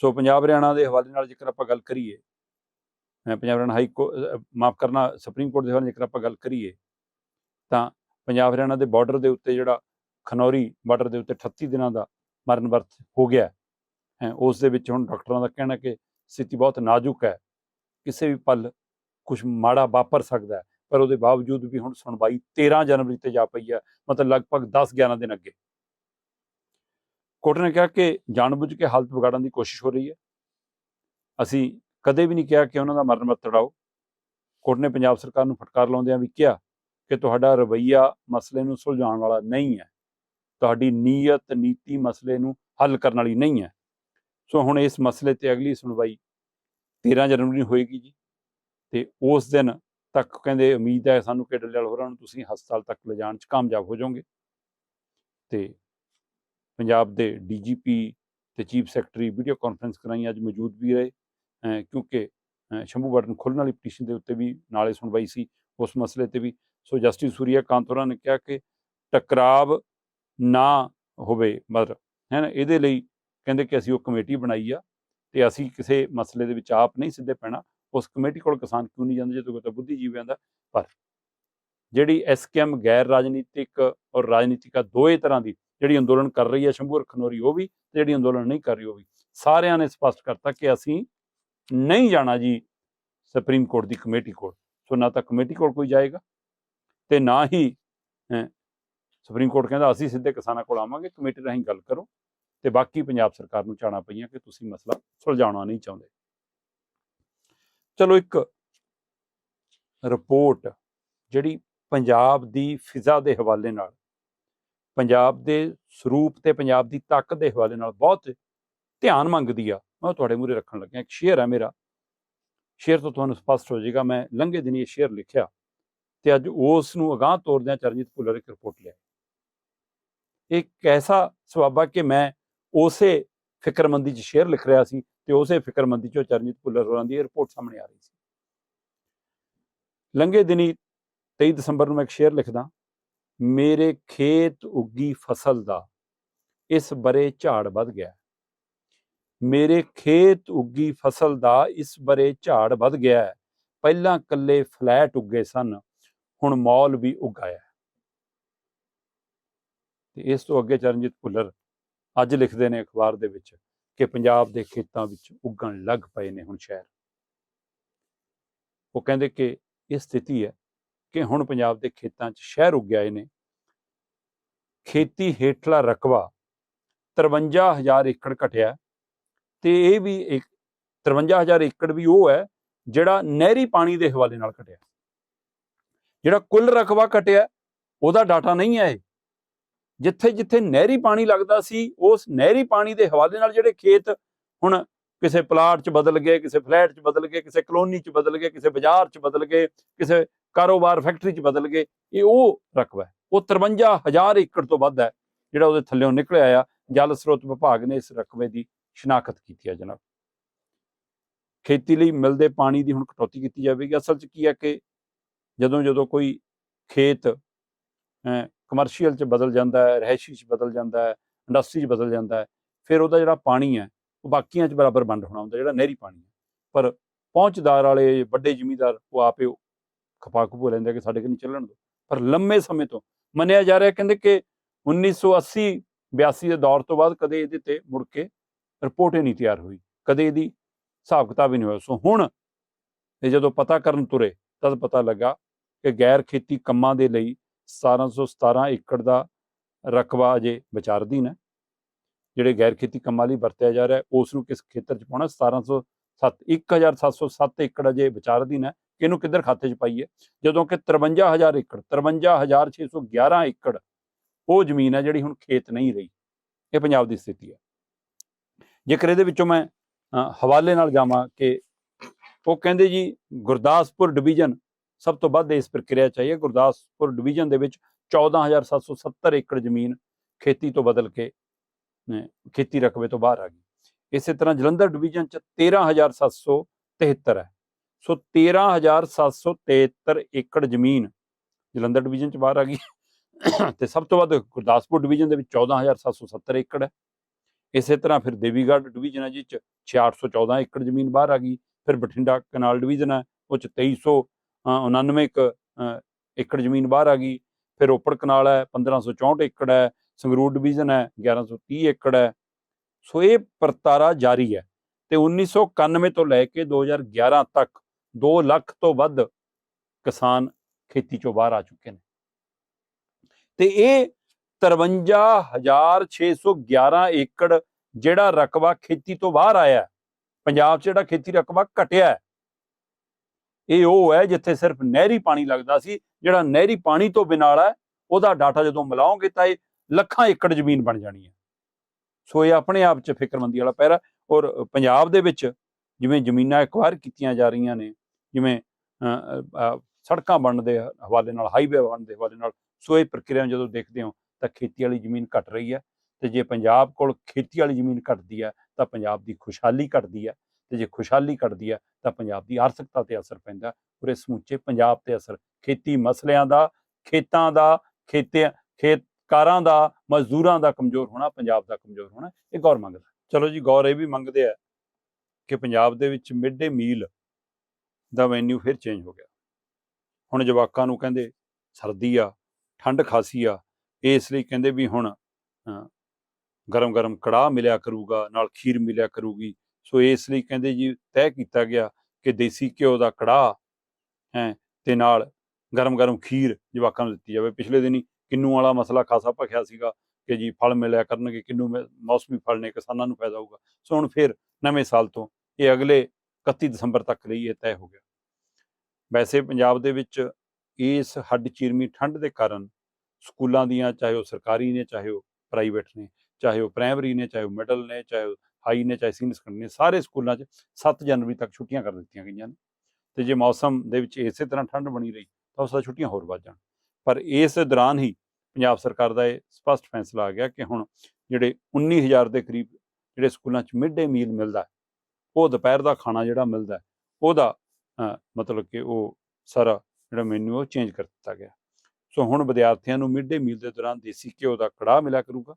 ਸੋ ਪੰਜਾਬ ਹਰਿਆਣਾ ਦੇ ਹਵਾਲੇ ਨਾਲ ਜੇਕਰ ਆਪਾਂ ਗੱਲ ਕਰੀਏ ਪੰਜਾਬ ਹਰਿਆਣਾ ਹਾਈ ਮਾਫ ਕਰਨਾ, ਸੁਪਰੀਮ ਕੋਰਟ ਦੇ ਹਵਾਲੇ ਨਾਲ ਜੇਕਰ ਆਪਾਂ ਗੱਲ ਕਰੀਏ, ਤਾਂ ਪੰਜਾਬ ਹਰਿਆਣਾ ਦੇ ਬਾਰਡਰ ਦੇ ਉੱਤੇ ਜਿਹੜਾ ਖਨੌਰੀ ਬਾਰਡਰ ਦੇ ਉੱਤੇ 38 ਦਿਨਾਂ ਦਾ ਮਰਨ ਵਰਤ ਹੋ ਗਿਆ ਹੈ ਉਸ ਦੇ ਵਿੱਚ ਹੁਣ ਡਾਕਟਰਾਂ ਦਾ ਕਹਿਣਾ ਕਿ ਸਥਿਤੀ ਬਹੁਤ ਨਾਜ਼ੁਕ ਹੈ, ਕਿਸੇ ਵੀ ਪਲ ਕੁਝ ਮਾੜਾ ਵਾਪਰ ਸਕਦਾ ਹੈ, ਪਰ ਉਹਦੇ ਬਾਵਜੂਦ ਵੀ ਹੁਣ ਸੁਣਵਾਈ 13 ਜਨਵਰੀ ਤੇ ਜਾ ਪਈ ਹੈ, ਮਤਲਬ ਲਗਭਗ 10 11 ਦਿਨ ਅੱਗੇ। ਕੋਰਟ ਨੇ ਕਿਹਾ ਕਿ ਜਾਣਬੁੱਝ ਕੇ ਹਾਲਤ ਵਿਗਾੜਨ ਦੀ ਕੋਸ਼ਿਸ਼ ਹੋ ਰਹੀ ਹੈ। ਅਸੀਂ ਕਦੇ ਵੀ ਨਹੀਂ ਕਿਹਾ ਕਿ ਉਹਨਾਂ ਦਾ ਮਰਨ ਵਰਤ ਤੜਾਓ ਕੋਰਟ ਨੇ ਪੰਜਾਬ ਸਰਕਾਰ ਨੂੰ ਫਟਕਾਰ ਲਾਉਂਦਿਆਂ ਵੀ ਕਿਹਾ ਕਿ ਤੁਹਾਡਾ ਰਵੱਈਆ ਮਸਲੇ ਨੂੰ ਸੁਲਝਾਉਣ ਵਾਲਾ ਨਹੀਂ ਹੈ। ਤੁਹਾਡੀ ਨੀਅਤ ਨੀਤੀ ਮਸਲੇ ਨੂੰ ਹੱਲ ਕਰਨ ਵਾਲੀ ਨਹੀਂ ਹੈ। ਸੋ ਹੁਣ ਇਸ ਮਸਲੇ ਤੇ ਅਗਲੀ ਸੁਣਵਾਈ 13 ਜਨਵਰੀ ਨੂੰ ਹੋਏਗੀ ਜੀ। ਤੇ ਉਸ ਦਿਨ ਤੱਕ ਕਹਿੰਦੇ ਉਮੀਦ ਹੈ ਸਾਨੂੰ ਕਿ ਡੱਲੇਵਾਲ ਹੋਰਾਂ ਨੂੰ ਤੁਸੀਂ ਹਸਪਤਾਲ ਤੱਕ ਲਿਜਾਣ 'ਚ ਕਾਮਯਾਬ ਹੋ ਜਾਓਗੇ। ਤੇ ਪੰਜਾਬ ਦੇ ਡੀਜੀਪੀ ਤੇ ਚੀਫ ਸੈਕਟਰੀ ਵੀਡੀਓ ਕਾਨਫਰੰਸ ਕਰਾਈ, ਅੱਜ ਮੌਜੂਦ ਵੀ ਰਹੇ ਕਿਉਂਕਿ ਸ਼ੰਭੂ ਬਾਰਡਰ ਖੋਲ੍ਹਣ ਵਾਲੀ ਪਟੀਸ਼ਨ ਦੇ ਉੱਤੇ ਵੀ ਨਾਲੇ ਸੁਣਵਾਈ ਸੀ ਉਸ ਮਸਲੇ ਤੇ ਵੀ। ਸੋ ਜਸਟਿਸ ਸੂਰੀਆ ਕਾਂਤ ਹੋਰਾਂ ਨੇ ਕਿਹਾ ਕਿ ਟਕਰਾਵ ਨਾ ਹੋਵੇ ਮਤਲਬ ਹੈ ਨਾ? ਇਹਦੇ ਲਈ ਕਹਿੰਦੇ ਕਿ ਅਸੀਂ ਉਹ ਕਮੇਟੀ ਬਣਾਈ ਆ ਤੇ ਅਸੀਂ ਕਿਸੇ ਮਸਲੇ ਦੇ ਵਿੱਚ ਆਪ ਨਹੀਂ ਸਿੱਧੇ ਪੈਣਾ। ਉਸ ਕਮੇਟੀ ਕੋਲ ਕਿਸਾਨ ਕਿਉਂ ਨਹੀਂ ਜਾਂਦੇ ਜਦੋਂ ਕੋਈ ਬੁੱਧੀਜੀਵ ਬੁੱਧੀਜੀਵੀ ਆਂਦਾ ਪਰ ਜਿਹੜੀ ਐਸਕੇਐਮ ਗੈਰ ਰਾਜਨੀਤਿਕ ਔਰ ਰਾਜਨੀਤਿਕ ਆ ਦੋਏ ਤਰ੍ਹਾਂ ਦੀ ਜਿਹੜੀ ਅੰਦੋਲਨ ਕਰ ਰਹੀ ਹੈ ਸ਼ੰਭੂਰ ਖਨੋਰੀ, ਉਹ ਵੀ ਤੇ ਜਿਹੜੀ ਅੰਦੋਲਨ ਨਹੀਂ ਕਰ ਰਹੀ, ਉਹ ਵੀ, ਸਾਰਿਆਂ ਨੇ ਸਪਸ਼ਟ ਕਰਤਾ ਕਿ ਅਸੀਂ ਨਹੀਂ ਜਾਣਾ ਜੀ ਸੁਪਰੀਮ ਕੋਰਟ ਦੀ ਕਮੇਟੀ ਕੋਲ। ਸੋ ਨਾ ਤਾਂ ਕਮੇਟੀ ਕੋਲ ਕੋਈ ਜਾਏਗਾ ਤੇ ਨਾ ਹੀ ਸੁਪਰੀਮ ਕੋਰਟ ਕਹਿੰਦਾ ਅਸੀਂ ਸਿੱਧੇ ਕਿਸਾਨਾਂ ਕੋਲ ਆਵਾਂਗੇ, ਕਮੇਟੀ ਰਾਹੀਂ ਗੱਲ ਕਰੋ ਤੇ ਬਾਕੀ ਪੰਜਾਬ ਸਰਕਾਰ ਨੂੰ ਚਾਣਾ ਪਈਆਂ ਕਿ ਤੁਸੀਂ ਮਸਲਾ ਸੁਲਝਾਉਣਾ ਨਹੀਂ ਚਾਹੁੰਦੇ। ਚਲੋ ਇੱਕ ਰਿਪੋਰਟ ਜਿਹੜੀ ਪੰਜਾਬ ਦੀ ਫਿਜ਼ਾ ਦੇ ਹਵਾਲੇ ਨਾਲ, ਪੰਜਾਬ ਦੇ ਸਰੂਪ ਤੇ ਪੰਜਾਬ ਦੀ ਤਾਕਤ ਦੇ ਹਵਾਲੇ ਨਾਲ ਬਹੁਤ ਧਿਆਨ ਮੰਗਦੀ ਆ। ਮੈਂ ਤੁਹਾਡੇ ਮੂਹਰੇ ਰੱਖਣ ਲੱਗਿਆ, ਇੱਕ ਸ਼ੇਅਰ ਆ ਮੇਰਾ। ਸ਼ੇਅਰ ਤੋਂ ਤੁਹਾਨੂੰ ਸਪਸ਼ਟ ਹੋ ਜਾਏਗਾ, ਮੈਂ ਲੰਘੇ ਦਿਨੀ ਇਹ ਸ਼ੇਅਰ ਲਿਖਿਆ ਤੇ ਅੱਜ ਉਸ ਨੂੰ ਅਗਾਹ ਤੋਰਦਿਆਂ ਚਰਨਜੀਤ ਭੁੱਲਰ ਇੱਕ ਰਿਪੋਰਟ ਲਿਆ ਇੱਕ ਐਸਾ ਸਵਾਬਾ ਕਿ ਮੈਂ ਉਸੇ ਫਿਕਰਮੰਦੀ 'ਚ ਸ਼ੇਅਰ ਲਿਖ ਰਿਹਾ ਸੀ ਤੇ ਉਸੇ ਫਿਕਰਮੰਦੀ 'ਚੋਂ ਚਰਨਜੀਤ ਭੁੱਲਰ ਹੋਰਾਂ ਦੀ ਇਹ ਰਿਪੋਰਟ ਸਾਹਮਣੇ ਆ ਰਹੀ ਸੀ ਲੰਘੇ ਦਿਨੀ 23 ਦਸੰਬਰ ਨੂੰ ਮੈਂ ਇੱਕ ਸ਼ੇਅਰ ਲਿਖਦਾ, ਮੇਰੇ ਖੇਤ ਉੱਗੀ ਫਸਲ ਦਾ, ਇਸ ਬਰੇ ਝਾੜ ਵੱਧ ਗਿਆ ਮੇਰੇ ਖੇਤ ਉੱਗੀ ਫਸਲ ਦਾ, ਇਸ ਬਰੇ ਝਾੜ ਵੱਧ ਗਿਆ ਹੈ। ਪਹਿਲਾਂ ਕੱਲੇ ਫਲੈਟ ਉੱਗੇ ਸਨ, ਹੁਣ ਮੌਲ ਵੀ ਉਗਾਇਆ ਹੈ। ਤੇ ਇਸ ਤੋਂ ਅੱਗੇ ਚਰਨਜੀਤ ਭੁੱਲਰ ਅੱਜ ਲਿਖਦੇ ਨੇ ਅਖਬਾਰ ਦੇ ਵਿੱਚ ਕਿ ਪੰਜਾਬ ਦੇ ਖੇਤਾਂ ਵਿੱਚ ਉੱਗਣ ਲੱਗ ਪਏ ਨੇ ਹੁਣ ਸ਼ਹਿਰ। ਉਹ ਕਹਿੰਦੇ ਕਿ ਇਹ ਸਥਿਤੀ ਹੈ ਕਿ ਹੁਣ ਪੰਜਾਬ ਦੇ ਖੇਤਾਂ 'ਚ ਸ਼ਹਿਰ ਉੱਗ ਆਏ ਨੇ। ਖੇਤੀ ਹੇਠਲਾ ਰਕਬਾ 53000 ਏਕੜ ਘਟਿਆ ਤੇ ਇਹ ਵੀ ਇੱਕ 53000 ਏਕੜ ਵੀ ਉਹ ਹੈ ਜਿਹੜਾ ਨਹਿਰੀ ਪਾਣੀ ਦੇ ਹਵਾਲੇ ਨਾਲ ਘਟਿਆ। ਜਿਹੜਾ ਕੁੱਲ ਰਕਬਾ ਘਟਿਆ ਉਹਦਾ ਡਾਟਾ ਨਹੀਂ ਹੈ ਇਹ। ਜਿੱਥੇ ਜਿੱਥੇ ਨਹਿਰੀ ਪਾਣੀ ਲੱਗਦਾ ਸੀ, ਉਸ ਨਹਿਰੀ ਪਾਣੀ ਦੇ ਹਵਾਲੇ ਨਾਲ ਜਿਹੜੇ ਖੇਤ ਹੁਣ ਕਿਸੇ ਪਲਾਟ 'ਚ ਬਦਲ ਗਏ, ਕਿਸੇ ਫਲੈਟ 'ਚ ਬਦਲ ਗਏ, ਕਿਸੇ ਕਲੋਨੀ 'ਚ ਬਦਲ ਗਏ, ਕਿਸੇ ਬਾਜ਼ਾਰ 'ਚ ਬਦਲ ਗਏ, ਕਿਸੇ ਕਾਰੋਬਾਰ ਫੈਕਟਰੀ 'ਚ ਬਦਲ ਗਏ, ਇਹ ਉਹ ਰਕਬਾ ਹੈ। ਉਹ 53000 ਏਕੜ ਤੋਂ ਵੱਧ ਹੈ, ਜਿਹੜਾ ਉਹਦੇ ਥੱਲੇੋਂ ਨਿਕਲਿਆ ਆ, ਜਲ ਸਰੋਤ ਵਿਭਾਗ ਨੇ ਇਸ ਰਕਬੇ ਦੀ ਸ਼ਨਾਖਤ ਕੀਤੀ ਹੈ ਜਨਾਬ। ਖੇਤੀ ਲਈ ਮਿਲਦੇ ਪਾਣੀ ਦੀ ਹੁਣ ਕਟੌਤੀ ਕੀਤੀ ਜਾਵੇਗੀ। ਅਸਲ 'ਚ ਕੀ ਹੈ ਕਿ ਜਦੋਂ ਜਦੋਂ ਕੋਈ ਖੇਤ ਕਮਰਸ਼ੀਅਲ 'ਚ ਬਦਲ ਜਾਂਦਾ ਹੈ, ਰਹਿਸ਼ੀ 'ਚ ਬਦਲ ਜਾਂਦਾ ਹੈ ਇੰਡਸਟਰੀ 'ਚ ਬਦਲ ਜਾਂਦਾ ਹੈ, ਫਿਰ ਉਹਦਾ ਜਿਹੜਾ ਪਾਣੀ ਹੈ, ਉਹ ਬਾਕੀਆਂ 'ਚ ਬਰਾਬਰ ਵੰਡ ਹੋਣਾ ਹੁੰਦਾ, ਜਿਹੜਾ ਨਹਿਰੀ ਪਾਣੀ ਹੈ। ਪਰ ਪਹੁੰਚਦਾਰ ਵਾਲੇ, ਵੱਡੇ ਜ਼ਿਮੀਦਾਰ, ਉਹ ਆਪੇ ਖਪਾ ਖਪੂ ਲੈਂਦੇ ਕਿ ਸਾਡੇ ਕਿ ਨਹੀਂ ਚੱਲਣ ਦੋ ਪਰ ਲੰਮੇ ਸਮੇਂ ਤੋਂ ਮੰਨਿਆ ਜਾ ਰਿਹਾ ਕਹਿੰਦੇ ਕਿ 1980 82 ਦੇ ਦੌਰ ਤੋਂ ਬਾਅਦ ਕਦੇ ਇਹਦੇ ਤੇ ਮੁੜ ਕੇ ਰਿਪੋਰਟ ਹੀ ਨਹੀਂ ਤਿਆਰ ਹੋਈ। ਕਦੇ ਇਹਦੀ ਹਿਸਾਬ ਕਿਤਾਬ ਵੀ ਨਹੀਂ ਹੋਇਆ। ਸੋ ਹੁਣ ਇਹ ਜਦੋਂ ਪਤਾ ਕਰਨ ਤੁਰੇ, ਤਦ ਪਤਾ ਲੱਗਾ ਕਿ ਗੈਰ ਖੇਤੀ ਕੰਮਾਂ ਦੇ ਲਈ 1717 ਏਕੜ ਦਾ ਰਕਬਾ ਅਜੇ ਵਿਚਾਰ ਅਧੀਨ ਹੈ। ਜਿਹੜੇ ਗੈਰ ਖੇਤੀ ਕੰਮਾਂ ਲਈ ਵਰਤਿਆ ਜਾ ਰਿਹਾ ਹੈ, ਉਸ ਨੂੰ ਕਿਸ ਖੇਤਰ 'ਚ ਪਾਉਣਾ 1707 1707 ਏਕੜ ਅਜੇ ਵਿਚਾਰ ਅਧੀਨ ਹੈ। ਕਿ ਇਹਨੂੰ ਕਿੱਧਰ ਖਾਤੇ 'ਚ ਪਾਈਏ? ਜਦੋਂ ਕਿ 53000 ਏਕੜ 53611 ਏਕੜ ਉਹ ਜ਼ਮੀਨ ਹੈ ਜਿਹੜੀ ਹੁਣ ਖੇਤ ਨਹੀਂ ਰਹੀ। ਇਹ ਪੰਜਾਬ ਦੀ ਸਥਿਤੀ ਹੈ। ਜੇਕਰ ਇਹਦੇ ਵਿੱਚੋਂ ਮੈਂ ਹਵਾਲੇ ਨਾਲ ਜਾਵਾਂ ਕਿ ਉਹ ਕਹਿੰਦੇ ਜੀ ਗੁਰਦਾਸਪੁਰ ਡਿਵੀਜ਼ਨ ਸਭ ਤੋਂ ਵੱਧ ਇਸ ਪ੍ਰਕਿਰਿਆ 'ਚ ਚਾਹੀਏ ਗੁਰਦਾਸਪੁਰ ਡਿਵੀਜ਼ਨ ਦੇ ਵਿੱਚ 14770 ਏਕੜ ਜ਼ਮੀਨ ਖੇਤੀ ਤੋਂ ਬਦਲ ਕੇ ਖੇਤੀ ਰਕਬੇ ਤੋਂ ਬਾਹਰ ਆ ਗਈ। ਇਸੇ ਤਰ੍ਹਾਂ ਜਲੰਧਰ ਡਿਵੀਜ਼ਨ ਚ 13773 ਹੈ। ਸੋ 13773 ਏਕੜ ਜ਼ਮੀਨ ਜਲੰਧਰ ਡਿਵੀਜ਼ਨ ਚ ਬਾਹਰ ਆ ਗਈ ਤੇ ਸਭ ਤੋਂ ਵੱਧ ਗੁਰਦਾਸਪੁਰ ਡਿਵੀਜ਼ਨ ਦੇ ਵਿੱਚ 14770 ਏਕੜ ਹੈ। ਇਸੇ ਤਰ੍ਹਾਂ ਫਿਰ ਦੇਵੀਗੜ੍ਹ ਡਿਵੀਜ਼ਨ ਹੈ, ਜਿਹ ਚ 6814 ਏਕੜ ਜ਼ਮੀਨ ਬਾਹਰ ਆ ਗਈ। ਫਿਰ ਬਠਿੰਡਾ ਕਨਾਲ ਡਿਵੀਜ਼ਨ ਹੈ, ਉਹ ਚ 2300 99 ਏਕੜ ਜ਼ਮੀਨ ਬਾਹਰ ਆ ਗਈ। ਫਿਰ ਰੋਪੜ ਕਨਾਲ ਹੈ 1564 ਏਕੜ ਹੈ, ਸੰਗਰੂਰ ਡਿਵੀਜ਼ਨ ਹੈ 1130 ਏਕੜ ਹੈ। ਸੋ ਇਹ ਪ੍ਰਤਾਰਾ ਜਾਰੀ ਹੈ ਤੇ 1991 ਤੋਂ ਲੈ ਕੇ 2011 ਤੱਕ 2 ਲੱਖ ਤੋਂ ਵੱਧ ਕਿਸਾਨ ਖੇਤੀ ਚੋਂ ਬਾਹਰ ਆ ਚੁੱਕੇ ਨੇ। ਤੇ ਇਹ 53611 ਏਕੜ ਜਿਹੜਾ ਰਕਬਾ ਖੇਤੀ ਤੋਂ ਬਾਹਰ ਆਇਆ, ਪੰਜਾਬ 'ਚ ਜਿਹੜਾ ਖੇਤੀ ਰਕਬਾ ਘਟਿਆ ਹੈ ਇਹ ਉਹ ਹੈ ਜਿੱਥੇ ਸਿਰਫ ਨਹਿਰੀ ਪਾਣੀ ਲੱਗਦਾ ਸੀ ਜਿਹੜਾ ਨਹਿਰੀ ਪਾਣੀ ਤੋਂ ਬਿਨਾਂ ਹੈ, ਉਹਦਾ ਡਾਟਾ ਜਦੋਂ ਮਿਲਾਓਗੇ ਤਾਂ ਇਹ ਲੱਖਾਂ ਏਕੜ ਜ਼ਮੀਨ ਬਣ ਜਾਣੀ ਹੈ। ਸੋ ਇਹ ਆਪਣੇ ਆਪ 'ਚ ਫਿਕਰਮੰਦੀ ਵਾਲਾ ਪੈਰਾ ਔਰ ਪੰਜਾਬ ਦੇ ਵਿੱਚ ਜਿਵੇਂ ਜ਼ਮੀਨਾਂ ਐਕਵਾਇਰ ਕੀਤੀਆਂ ਜਾ ਰਹੀਆਂ ਨੇ ਜਿਵੇਂ ਸੜਕਾਂ ਬਣਨ ਦੇ ਹਵਾਲੇ ਨਾਲ ਹਾਈਵੇ ਬਣਨ ਦੇ ਹਵਾਲੇ ਨਾਲ ਸੋ ਇਹ ਪ੍ਰਕਿਰਿਆ ਜਦੋਂ ਦੇਖਦੇ ਹੋ ਤਾਂ ਖੇਤੀ ਵਾਲੀ ਜ਼ਮੀਨ ਘਟ ਰਹੀ ਹੈ ਤੇ ਜੇ ਪੰਜਾਬ ਕੋਲ ਖੇਤੀ ਵਾਲੀ ਜ਼ਮੀਨ ਘਟਦੀ ਹੈ ਤਾਂ ਪੰਜਾਬ ਦੀ ਖੁਸ਼ਹਾਲੀ ਘਟਦੀ ਹੈ। ਤੇ ਜੇ ਖੁਸ਼ਹਾਲੀ ਘਟਦੀ ਹੈ, ਤਾਂ ਪੰਜਾਬ ਦੀ ਆਰਥਿਕਤਾ ਤੇ ਅਸਰ ਪੈਂਦਾ ਪੂਰੇ ਸਮੁੱਚੇ ਪੰਜਾਬ ਤੇ ਅਸਰ ਖੇਤੀ ਮਸਲਿਆਂ ਦਾ, ਖੇਤਾਂ ਦਾ ਖੇਤੇ ਖੇਤਕਾਰਾਂ ਦਾ, ਮਜ਼ਦੂਰਾਂ ਦਾ ਕਮਜ਼ੋਰ ਹੋਣਾ, ਪੰਜਾਬ ਦਾ ਕਮਜ਼ੋਰ ਹੋਣਾ, ਇਹ ਗੌਰ ਮੰਗਦਾ ਚਲੋ ਜੀ, ਗੌਰ ਇਹ ਵੀ ਮੰਗਦੇ ਆ ਕਿ ਪੰਜਾਬ ਦੇ ਵਿੱਚ ਮਿਡ ਡੇ ਮੀਲ ਦਾ ਵੈਨਿਊ ਫਿਰ ਚੇਂਜ ਹੋ ਗਿਆ। ਹੁਣ ਜਵਾਕਾਂ ਨੂੰ ਕਹਿੰਦੇ ਸਰਦੀ ਆ, ਠੰਡ ਖਾਸੀ ਆ ਇਸ ਲਈ ਕਹਿੰਦੇ ਵੀ ਹੁਣ ਗਰਮ ਗਰਮ ਕੜਾਹ ਮਿਲਿਆ ਕਰੂਗਾ, ਨਾਲ ਖੀਰ ਮਿਲਿਆ ਕਰੂਗੀ ਸੋ ਇਸ ਲਈ ਕਹਿੰਦੇ ਜੀ ਤੈਅ ਕੀਤਾ ਗਿਆ ਕਿ ਦੇਸੀ ਘਿਓ ਦਾ ਕੜਾਹ, ਹੈ, ਤੇ ਨਾਲ ਗਰਮ ਗਰਮ ਖੀਰ ਜਵਾਕਾਂ ਨੂੰ ਦਿੱਤੀ ਜਾਵੇ। ਪਿਛਲੇ ਦਿਨੀ ਕਿੰਨੂ ਵਾਲਾ ਮਸਲਾ ਖਾਸਾ ਭਖਿਆ ਸੀਗਾ ਕਿ ਜੀ ਫਲ ਮਿਲਿਆ ਕਰਨਗੇ, ਕਿੰਨੂ ਮਿ- ਮੌਸਮੀ ਫਲ ਨੇ ਕਿਸਾਨਾਂ ਨੂੰ ਫਾਇਦਾ ਹੋਊਗਾ। ਸੋ ਹੁਣ ਫਿਰ ਨਵੇਂ ਸਾਲ ਤੋਂ ਇਹ ਅਗਲੇ 31 ਦਸੰਬਰ ਤੱਕ ਲਈ ਇਹ ਤੈਅ ਹੋ ਗਿਆ। ਵੈਸੇ ਪੰਜਾਬ ਦੇ ਵਿੱਚ ਇਸ ਹੱਡ ਚੀਰਮੀ ਠੰਡ ਦੇ ਕਾਰਨ ਸਕੂਲਾਂ ਦੀਆਂ, ਚਾਹੇ ਉਹ ਸਰਕਾਰੀ ਨੇ, ਚਾਹੇ ਉਹ ਪ੍ਰਾਈਵੇਟ ਨੇ, ਚਾਹੇ ਉਹ ਪ੍ਰਾਇਮਰੀ ਨੇ, ਚਾਹੇ ਉਹ ਮਿਡਲ ਨੇ, ਚਾਹੇ ਉਹ ਹਾਈ ਨੇ ਚਾਹੇ ਸੀਨੀਅਰ ਸੈਕੰਡਰੀ ਨੇ, ਸਾਰੇ ਸਕੂਲਾਂ 'ਚ 7 ਜਨਵਰੀ ਤੱਕ ਛੁੱਟੀਆਂ ਕਰ ਦਿੱਤੀਆਂ ਗਈਆਂ ਨੇ। ਤੇ ਜੇ ਮੌਸਮ ਦੇ ਵਿੱਚ ਇਸੇ ਤਰ੍ਹਾਂ ਠੰਡ ਬਣੀ ਰਹੀ, ਤਾਂ ਉਸ ਦਾ ਛੁੱਟੀਆਂ ਹੋਰ ਵੱਧ ਜਾਣ। ਪਰ ਇਸ ਦੌਰਾਨ ਹੀ ਪੰਜਾਬ ਸਰਕਾਰ ਦਾ ਇਹ ਸਪਸ਼ਟ ਫੈਸਲਾ ਆ ਗਿਆ ਕਿ ਹੁਣ ਜਿਹੜੇ 19000 ਦੇ ਕਰੀਬ ਜਿਹੜੇ ਸਕੂਲਾਂ 'ਚ ਮਿਡ ਡੇ ਮੀਲ ਮਿਲਦਾ ਉਹ ਦੁਪਹਿਰ ਦਾ ਖਾਣਾ ਜਿਹੜਾ ਮਿਲਦਾ ਉਹਦਾ ਮਤਲਬ ਕਿ ਉਹ ਸਾਰਾ ਜਿਹੜਾ ਮੈਨੂ ਉਹ ਚੇਂਜ ਕਰ ਦਿੱਤਾ ਗਿਆ। ਸੋ ਹੁਣ ਵਿਦਿਆਰਥੀਆਂ ਨੂੰ ਮਿਡ ਡੇ ਮੀਲ ਦੇ ਦੌਰਾਨ ਦੇਸੀ ਘਿਓ ਦਾ ਕੜਾਹ ਮਿਲਿਆ ਕਰੂਗਾ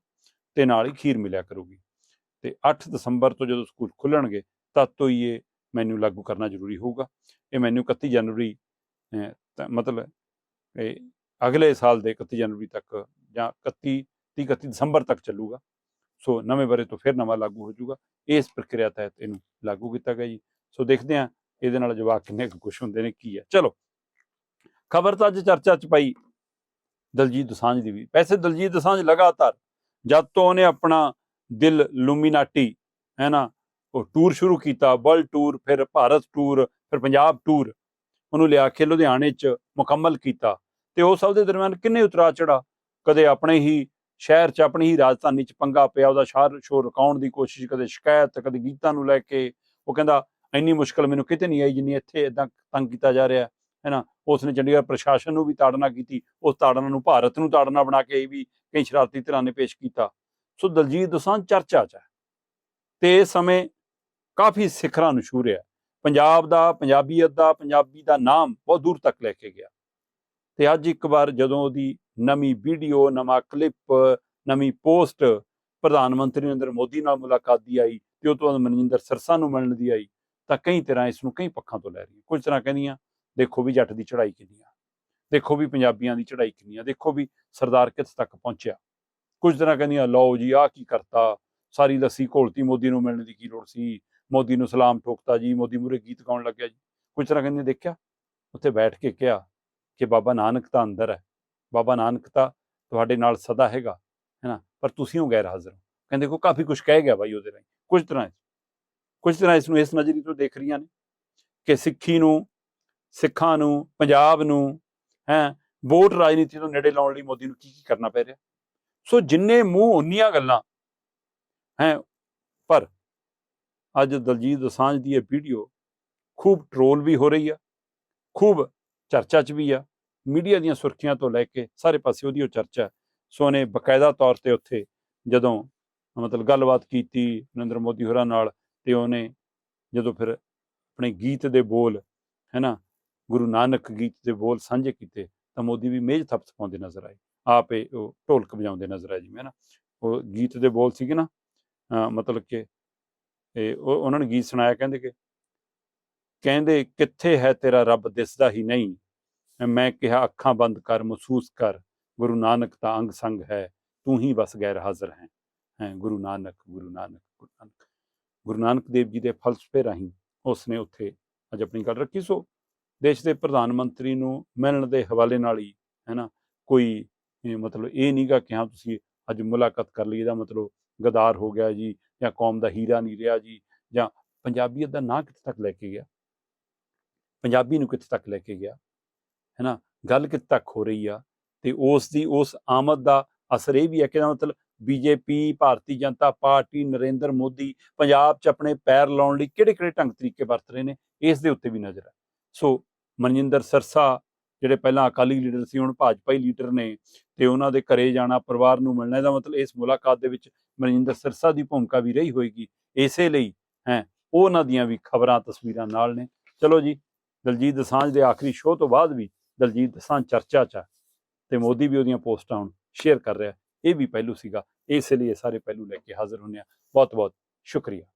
ਤੇ ਨਾਲ ਹੀ ਖੀਰ ਮਿਲਿਆ ਕਰੂਗੀ। ਤੇ 8 ਦਸੰਬਰ ਤੋਂ ਜਦੋਂ ਸਕੂਲ ਖੁੱਲਣਗੇ ਤਦ ਤੋਂ ਹੀ ਇਹ ਮੈਨੂ ਲਾਗੂ ਕਰਨਾ ਜ਼ਰੂਰੀ ਹੋਊਗਾ। ਇਹ ਮੈਨੂ 31 ਜਨਵਰੀ ਮਤਲਬ ਇਹ ਅਗਲੇ ਸਾਲ ਦੇ 31 ਜਨਵਰੀ ਤੱਕ ਜਾਂ 31 30 31 ਦਸੰਬਰ ਤੱਕ ਚੱਲੂਗਾ। ਸੋ ਨਵੇਂ ਬਰੇ ਤੋਂ ਫਿਰ ਨਵਾਂ ਲਾਗੂ ਹੋ ਜਾਊਗਾ। ਇਸ ਪ੍ਰਕਿਰਿਆ ਤਹਿਤ ਇਹਨੂੰ ਲਾਗੂ ਕੀਤਾ ਗਿਆ ਜੀ। ਸੋ ਦੇਖਦੇ ਹਾਂ ਇਹਦੇ ਨਾਲ ਜਵਾਬ ਕਿੰਨੇ ਕੁ ਖੁਸ਼ ਹੁੰਦੇ ਨੇ, ਕੀ ਹੈ। ਚਲੋ, ਖਬਰ ਤਾਂ ਅੱਜ ਚਰਚਾ ਚ ਪਈ ਦਲਜੀਤ ਦਸਾਂਝ ਦੀ ਵੀ। ਵੈਸੇ ਦਲਜੀਤ ਦਸਾਂਝ ਲਗਾਤਾਰ ਜਦ ਤੋਂ ਉਹਨੇ ਆਪਣਾ ਦਿਲ ਲੂਮੀਨਾਟੀ, ਹੈ ਨਾ? ਉਹ ਟੂਰ ਸ਼ੁਰੂ ਕੀਤਾ ਵਰਲਡ ਟੂਰ ਫਿਰ ਭਾਰਤ ਟੂਰ ਫਿਰ ਪੰਜਾਬ ਟੂਰ ਉਹਨੂੰ ਲਿਆ ਕੇ ਲੁਧਿਆਣੇ ਚ ਮੁਕੰਮਲ ਕੀਤਾ। ਤੇ ਉਹ ਸਭ ਦੇ ਦਰਮਿਆਨ ਕਿੰਨੇ ਉਤਰਾ ਚੜਾ ਕਦੇ ਆਪਣੇ ਹੀ ਸ਼ਹਿਰ ਚ, ਆਪਣੀ ਹੀ ਰਾਜਧਾਨੀ ਚ ਪੰਗਾ ਪਿਆ, ਉਹਦਾ ਸ਼ਾਰ ਸ਼ੋਰ ਰੁਕਾਉਣ ਦੀ ਕੋਸ਼ਿਸ਼, ਕਦੇ ਸ਼ਿਕਾਇਤ, ਕਦੇ ਗੀਤਾਂ ਨੂੰ ਲੈ ਕੇ। ਉਹ ਕਹਿੰਦਾ, ਇੰਨੀ ਮੁਸ਼ਕਲ ਮੈਨੂੰ ਕਿਤੇ ਨਹੀਂ ਆਈ ਜਿੰਨੀ ਇੱਥੇ ਇਦਾਂ ਤੰਗ ਕੀਤਾ ਜਾ ਰਿਹਾ ਹੈ। ਨਾ? ਉਸਨੇ ਚੰਡੀਗੜ੍ਹ ਪ੍ਰਸ਼ਾਸਨ ਨੂੰ ਵੀ ਤਾੜਨਾ ਕੀਤੀ, ਉਸ ਤਾੜਨਾ ਨੂੰ ਭਾਰਤ ਨੂੰ ਤਾੜਨਾ ਬਣਾ ਕੇ ਇਹ ਵੀ ਕਈ ਸ਼ਰਾਰਤੀ ਧਿਰਾਂ ਨੇ ਪੇਸ਼ ਕੀਤਾ। ਸੋ ਦਲਜੀਤ ਦੋਸਾਂਝ ਚਰਚਾ ਚ ਹੈ। ਤੇ ਇਸ ਸਮੇਂ ਕਾਫੀ ਸਿਖਰਾਂ ਨੂੰ ਛੂ ਰਿਹਾ ਪੰਜਾਬ ਦਾ, ਪੰਜਾਬੀਅਤ ਦਾ, ਪੰਜਾਬੀ ਦਾ ਨਾਮ ਬਹੁਤ ਦੂਰ ਤੱਕ ਲੈ ਕੇ ਗਿਆ। ਤੇ ਅੱਜ ਇੱਕ ਵਾਰ ਜਦੋਂ ਉਹਦੀ ਨਵੀਂ ਵੀਡੀਓ, ਨਵਾਂ ਕਲਿੱਪ ਨਵੀਂ ਪੋਸਟ ਪ੍ਰਧਾਨ ਮੰਤਰੀ ਨਰਿੰਦਰ ਮੋਦੀ ਨਾਲ ਮੁਲਾਕਾਤ ਦੀ ਆਈ ਤੇ ਉਹ ਤੋਂ ਬਾਅਦ ਮਨਜਿੰਦਰ ਸਿਰਸਾ ਨੂੰ ਮਿਲਣ ਦੀ ਆਈ, ਤਾਂ ਕਈ ਤਰ੍ਹਾਂ ਇਸ ਨੂੰ ਕਈ ਪੱਖਾਂ ਤੋਂ ਲੈ ਰਹੀਆਂ। ਕੁਝ ਤਰ੍ਹਾਂ ਕਹਿੰਦੀਆਂ, ਦੇਖੋ ਵੀ ਜੱਟ ਦੀ ਚੜ੍ਹਾਈ ਕਿੰਨੀ ਆ। ਦੇਖੋ ਵੀ ਪੰਜਾਬੀਆਂ ਦੀ ਚੜ੍ਹਾਈ ਕਿੰਨੀ ਆ। ਦੇਖੋ ਵੀ ਸਰਦਾਰ ਕਿੱਥੇ ਤੱਕ ਪਹੁੰਚਿਆ। ਕੁਝ ਤਰ੍ਹਾਂ ਕਹਿੰਦੀਆਂ, ਲਓ ਜੀ, ਆਹ ਕੀ ਕਰਤਾ? ਸਾਰੀ ਲੱਸੀ ਘੋਲਤੀ, ਮੋਦੀ ਨੂੰ ਮਿਲਣ ਦੀ ਕੀ ਲੋੜ ਸੀ? ਮੋਦੀ ਨੂੰ ਸਲਾਮ ਠੋਕਤਾ ਜੀ, ਮੋਦੀ ਮੂਰੇ ਗੀਤ ਗਾਉਣ ਲੱਗਿਆ ਜੀ। ਕੁਝ ਤਰ੍ਹਾਂ ਕਹਿੰਦੇ ਦੇਖਿਆ? ਉੱਥੇ ਬੈਠ ਕੇ ਕਿਹਾ ਕਿ, ਬਾਬਾ ਨਾਨਕ ਤਾਂ ਅੰਦਰ ਹੈ। ਬਾਬਾ ਨਾਨਕ ਤਾਂ ਤੁਹਾਡੇ ਨਾਲ ਸਦਾ ਹੈਗਾ ਹੈਨਾ ਪਰ ਤੁਸੀਂ ਹੋ ਗੈਰ ਹਾਜ਼ਰ ਹੋ। ਕਹਿੰਦੇ ਕੋ ਕਾਫੀ ਕੁਝ ਕਹਿ ਗਿਆ ਬਾਈ ਉਹਦੇ ਲਈ ਕੁਝ ਤਰ੍ਹਾਂ ਕੁਝ ਤਰ੍ਹਾਂ ਇਸ ਨੂੰ, ਇਸ ਨਜ਼ਰੀ ਤੋਂ ਦੇਖ ਰਹੀਆਂ ਨੇ ਕਿ ਸਿੱਖੀ ਨੂੰ, ਸਿੱਖਾਂ ਨੂੰ, ਪੰਜਾਬ ਨੂੰ, ਹੈ, ਵੋਟ ਰਾਜਨੀਤੀ ਤੋਂ ਨੇੜੇ ਲਾਉਣ ਲਈ ਮੋਦੀ ਨੂੰ ਕੀ ਕੀ ਕਰਨਾ ਪੈ ਰਿਹਾ? ਸੋ ਜਿੰਨੇ ਮੂੰਹ ਉਨੀਆਂ ਗੱਲਾਂ। ਹੈ, ਪਰ ਅੱਜ ਦਲਜੀਤ ਦਸਾਂਝ ਦੀ ਇਹ ਵੀਡੀਓ ਖੂਬ ਟ੍ਰੋਲ ਵੀ ਹੋ ਰਹੀ ਆ, ਖੂਬ ਚਰਚਾ 'ਚ ਵੀ ਆ। ਮੀਡੀਆ ਦੀਆਂ ਸੁਰਖੀਆਂ ਤੋਂ ਲੈ ਕੇ ਸਾਰੇ ਪਾਸੇ ਉਹਦੀ ਉਹ ਚਰਚਾ ਸੋ ਉਹਨੇ ਬਕਾਇਦਾ ਤੌਰ ਤੇ ਉੱਥੇ ਜਦੋਂ ਮਤਲਬ ਗੱਲਬਾਤ ਕੀਤੀ ਨਰਿੰਦਰ ਮੋਦੀ ਹੋਰਾਂ ਨਾਲ ਤੇ ਉਹਨੇ ਜਦੋਂ ਫਿਰ ਆਪਣੇ ਗੀਤ ਦੇ ਬੋਲ ਹੈਨਾ ਗੁਰੂ ਨਾਨਕ ਗੀਤ ਦੇ ਬੋਲ ਸਾਂਝੇ ਕੀਤੇ ਤਾਂ ਮੋਦੀ ਵੀ ਮੇਜ ਥਪਥ ਪਾਉਂਦੇ ਨਜ਼ਰ ਆਏ। ਆਪੇ ਉਹ ਢੋਲਕ ਵਜਾਉਂਦੇ ਨਜ਼ਰ ਆ ਜਿਵੇਂ ਨਾ। ਉਹ ਗੀਤ ਦੇ ਬੋਲ ਸੀਗੇ ਨਾ ਮਤਲਬ ਕਿ ਇਹ ਉਹਨਾਂ ਨੇ ਗੀਤ ਸੁਣਾਇਆ, ਕਹਿੰਦੇ ਕਿ, ਕਹਿੰਦੇ, ਕਿੱਥੇ ਹੈ ਤੇਰਾ ਰੱਬ ਦਿਸਦਾ ਹੀ ਨਹੀਂ? ਮੈਂ ਕਿਹਾ, ਅੱਖਾਂ ਬੰਦ ਕਰ, ਮਹਿਸੂਸ ਕਰ, ਗੁਰੂ ਨਾਨਕ ਤਾਂ ਅੰਗ ਸੰਗ ਹੈ, ਤੂੰ ਹੀ ਬਸ ਗੈਰ ਹਾਜ਼ਰ ਹੈ। ਹੈ, ਗੁਰੂ ਨਾਨਕ ਗੁਰੂ ਨਾਨਕ ਗੁਰੂ ਨਾਨਕ। ਗੁਰੂ ਨਾਨਕ ਦੇਵ ਜੀ ਦੇ ਫਲਸਫੇ ਰਾਹੀਂ ਉਸਨੇ ਉੱਥੇ ਅੱਜ ਆਪਣੀ ਗੱਲ ਰੱਖੀ। ਸੋ ਦੇਸ਼ ਦੇ ਪ੍ਰਧਾਨ ਮੰਤਰੀ ਨੂੰ ਮਿਲਣ ਦੇ ਹਵਾਲੇ ਨਾਲ ਹੀ, ਹੈ ਨਾ, ਕੋਈ ਮਤਲਬ ਇਹ ਨਹੀਂਗਾ ਕਿ ਹਾਂ ਤੁਸੀਂ ਅੱਜ ਮੁਲਾਕਾਤ ਕਰ ਲਈ, ਇਹਦਾ ਮਤਲਬ ਗਦਾਰ ਹੋ ਗਿਆ ਜੀ ਜਾਂ ਕੌਮ ਦਾ ਹੀਰਾ ਨਹੀਂ ਰਿਹਾ ਜੀ ਜਾਂ ਪੰਜਾਬੀਅਤ ਦਾ ਨਾਂ ਕਿੱਥੇ ਤੱਕ ਲੈ ਕੇ ਗਿਆ? ਪੰਜਾਬੀ ਨੂੰ ਕਿੱਥੇ ਤੱਕ ਲੈ ਕੇ ਗਿਆ? ਹੈ ਨਾ ਗੱਲ ਕਿੱਥੇ ਤੱਕ ਹੋ ਰਹੀ ਆ? ਤੇ ਉਸ ਦੀ, ਉਸ ਆਮਦ ਦਾ ਅਸਰ ਇਹ ਵੀ ਹੈ ਕਿ ਇਹਦਾ ਮਤਲਬ ਬੀਜੇਪੀ, ਭਾਰਤੀ ਜਨਤਾ ਪਾਰਟੀ, ਨਰਿੰਦਰ ਮੋਦੀ ਪੰਜਾਬ 'ਚ ਆਪਣੇ ਪੈਰ ਲਾਉਣ ਲਈ ਕਿਹੜੇ ਕਿਹੜੇ ਢੰਗ ਤਰੀਕੇ ਵਰਤ ਰਹੇ ਨੇ, ਇਸ ਦੇ ਉੱਤੇ ਵੀ ਨਜ਼ਰ ਹੈ। ਸੋ ਮਨਜਿੰਦਰ ਸਰਸਾ ਜਿਹੜੇ ਪਹਿਲਾਂ ਅਕਾਲੀ ਲੀਡਰ ਸੀ, ਹੁਣ ਭਾਜਪਾਈ ਲੀਡਰ ਨੇ ਤੇ ਉਹਨਾਂ ਦੇ ਘਰੇ ਜਾਣਾ, ਪਰਿਵਾਰ ਨੂੰ ਮਿਲਣਾ, ਇਹਦਾ ਮਤਲਬ ਇਸ ਮੁਲਾਕਾਤ ਦੇ ਵਿੱਚ ਮਨਜਿੰਦਰ ਸਰਸਾ ਦੀ ਭੂਮਿਕਾ ਵੀ ਰਹੀ ਹੋਏਗੀ। ਇਸੇ ਲਈ, ਹੈ ਉਹਨਾਂ ਦੀਆਂ ਵੀ ਖਬਰਾਂ, ਤਸਵੀਰਾਂ ਨਾਲ ਨੇ। ਚਲੋ ਜੀ, ਦਲਜੀਤ ਦਸਾਂਝ ਦੇ ਆਖਰੀ ਸ਼ੋਅ ਤੋਂ ਬਾਅਦ ਵੀ ਦਲਜੀਤ ਦਸਾਂਝ ਚਰਚਾ 'ਚ ਆ ਤੇ ਮੋਦੀ ਵੀ ਉਹਦੀਆਂ ਪੋਸਟਾਂ ਹੁਣ ਸ਼ੇਅਰ ਕਰ ਰਿਹਾ। ਇਹ ਵੀ ਪਹਿਲੂ ਸੀਗਾ। ਇਸ ਲਈ ਇਹ ਸਾਰੇ ਪਹਿਲੂ ਲੈ ਕੇ ਹਾਜ਼ਰ ਹੁੰਨੇ ਆ ਬਹੁਤ ਬਹੁਤ ਸ਼ੁਕਰੀਆ।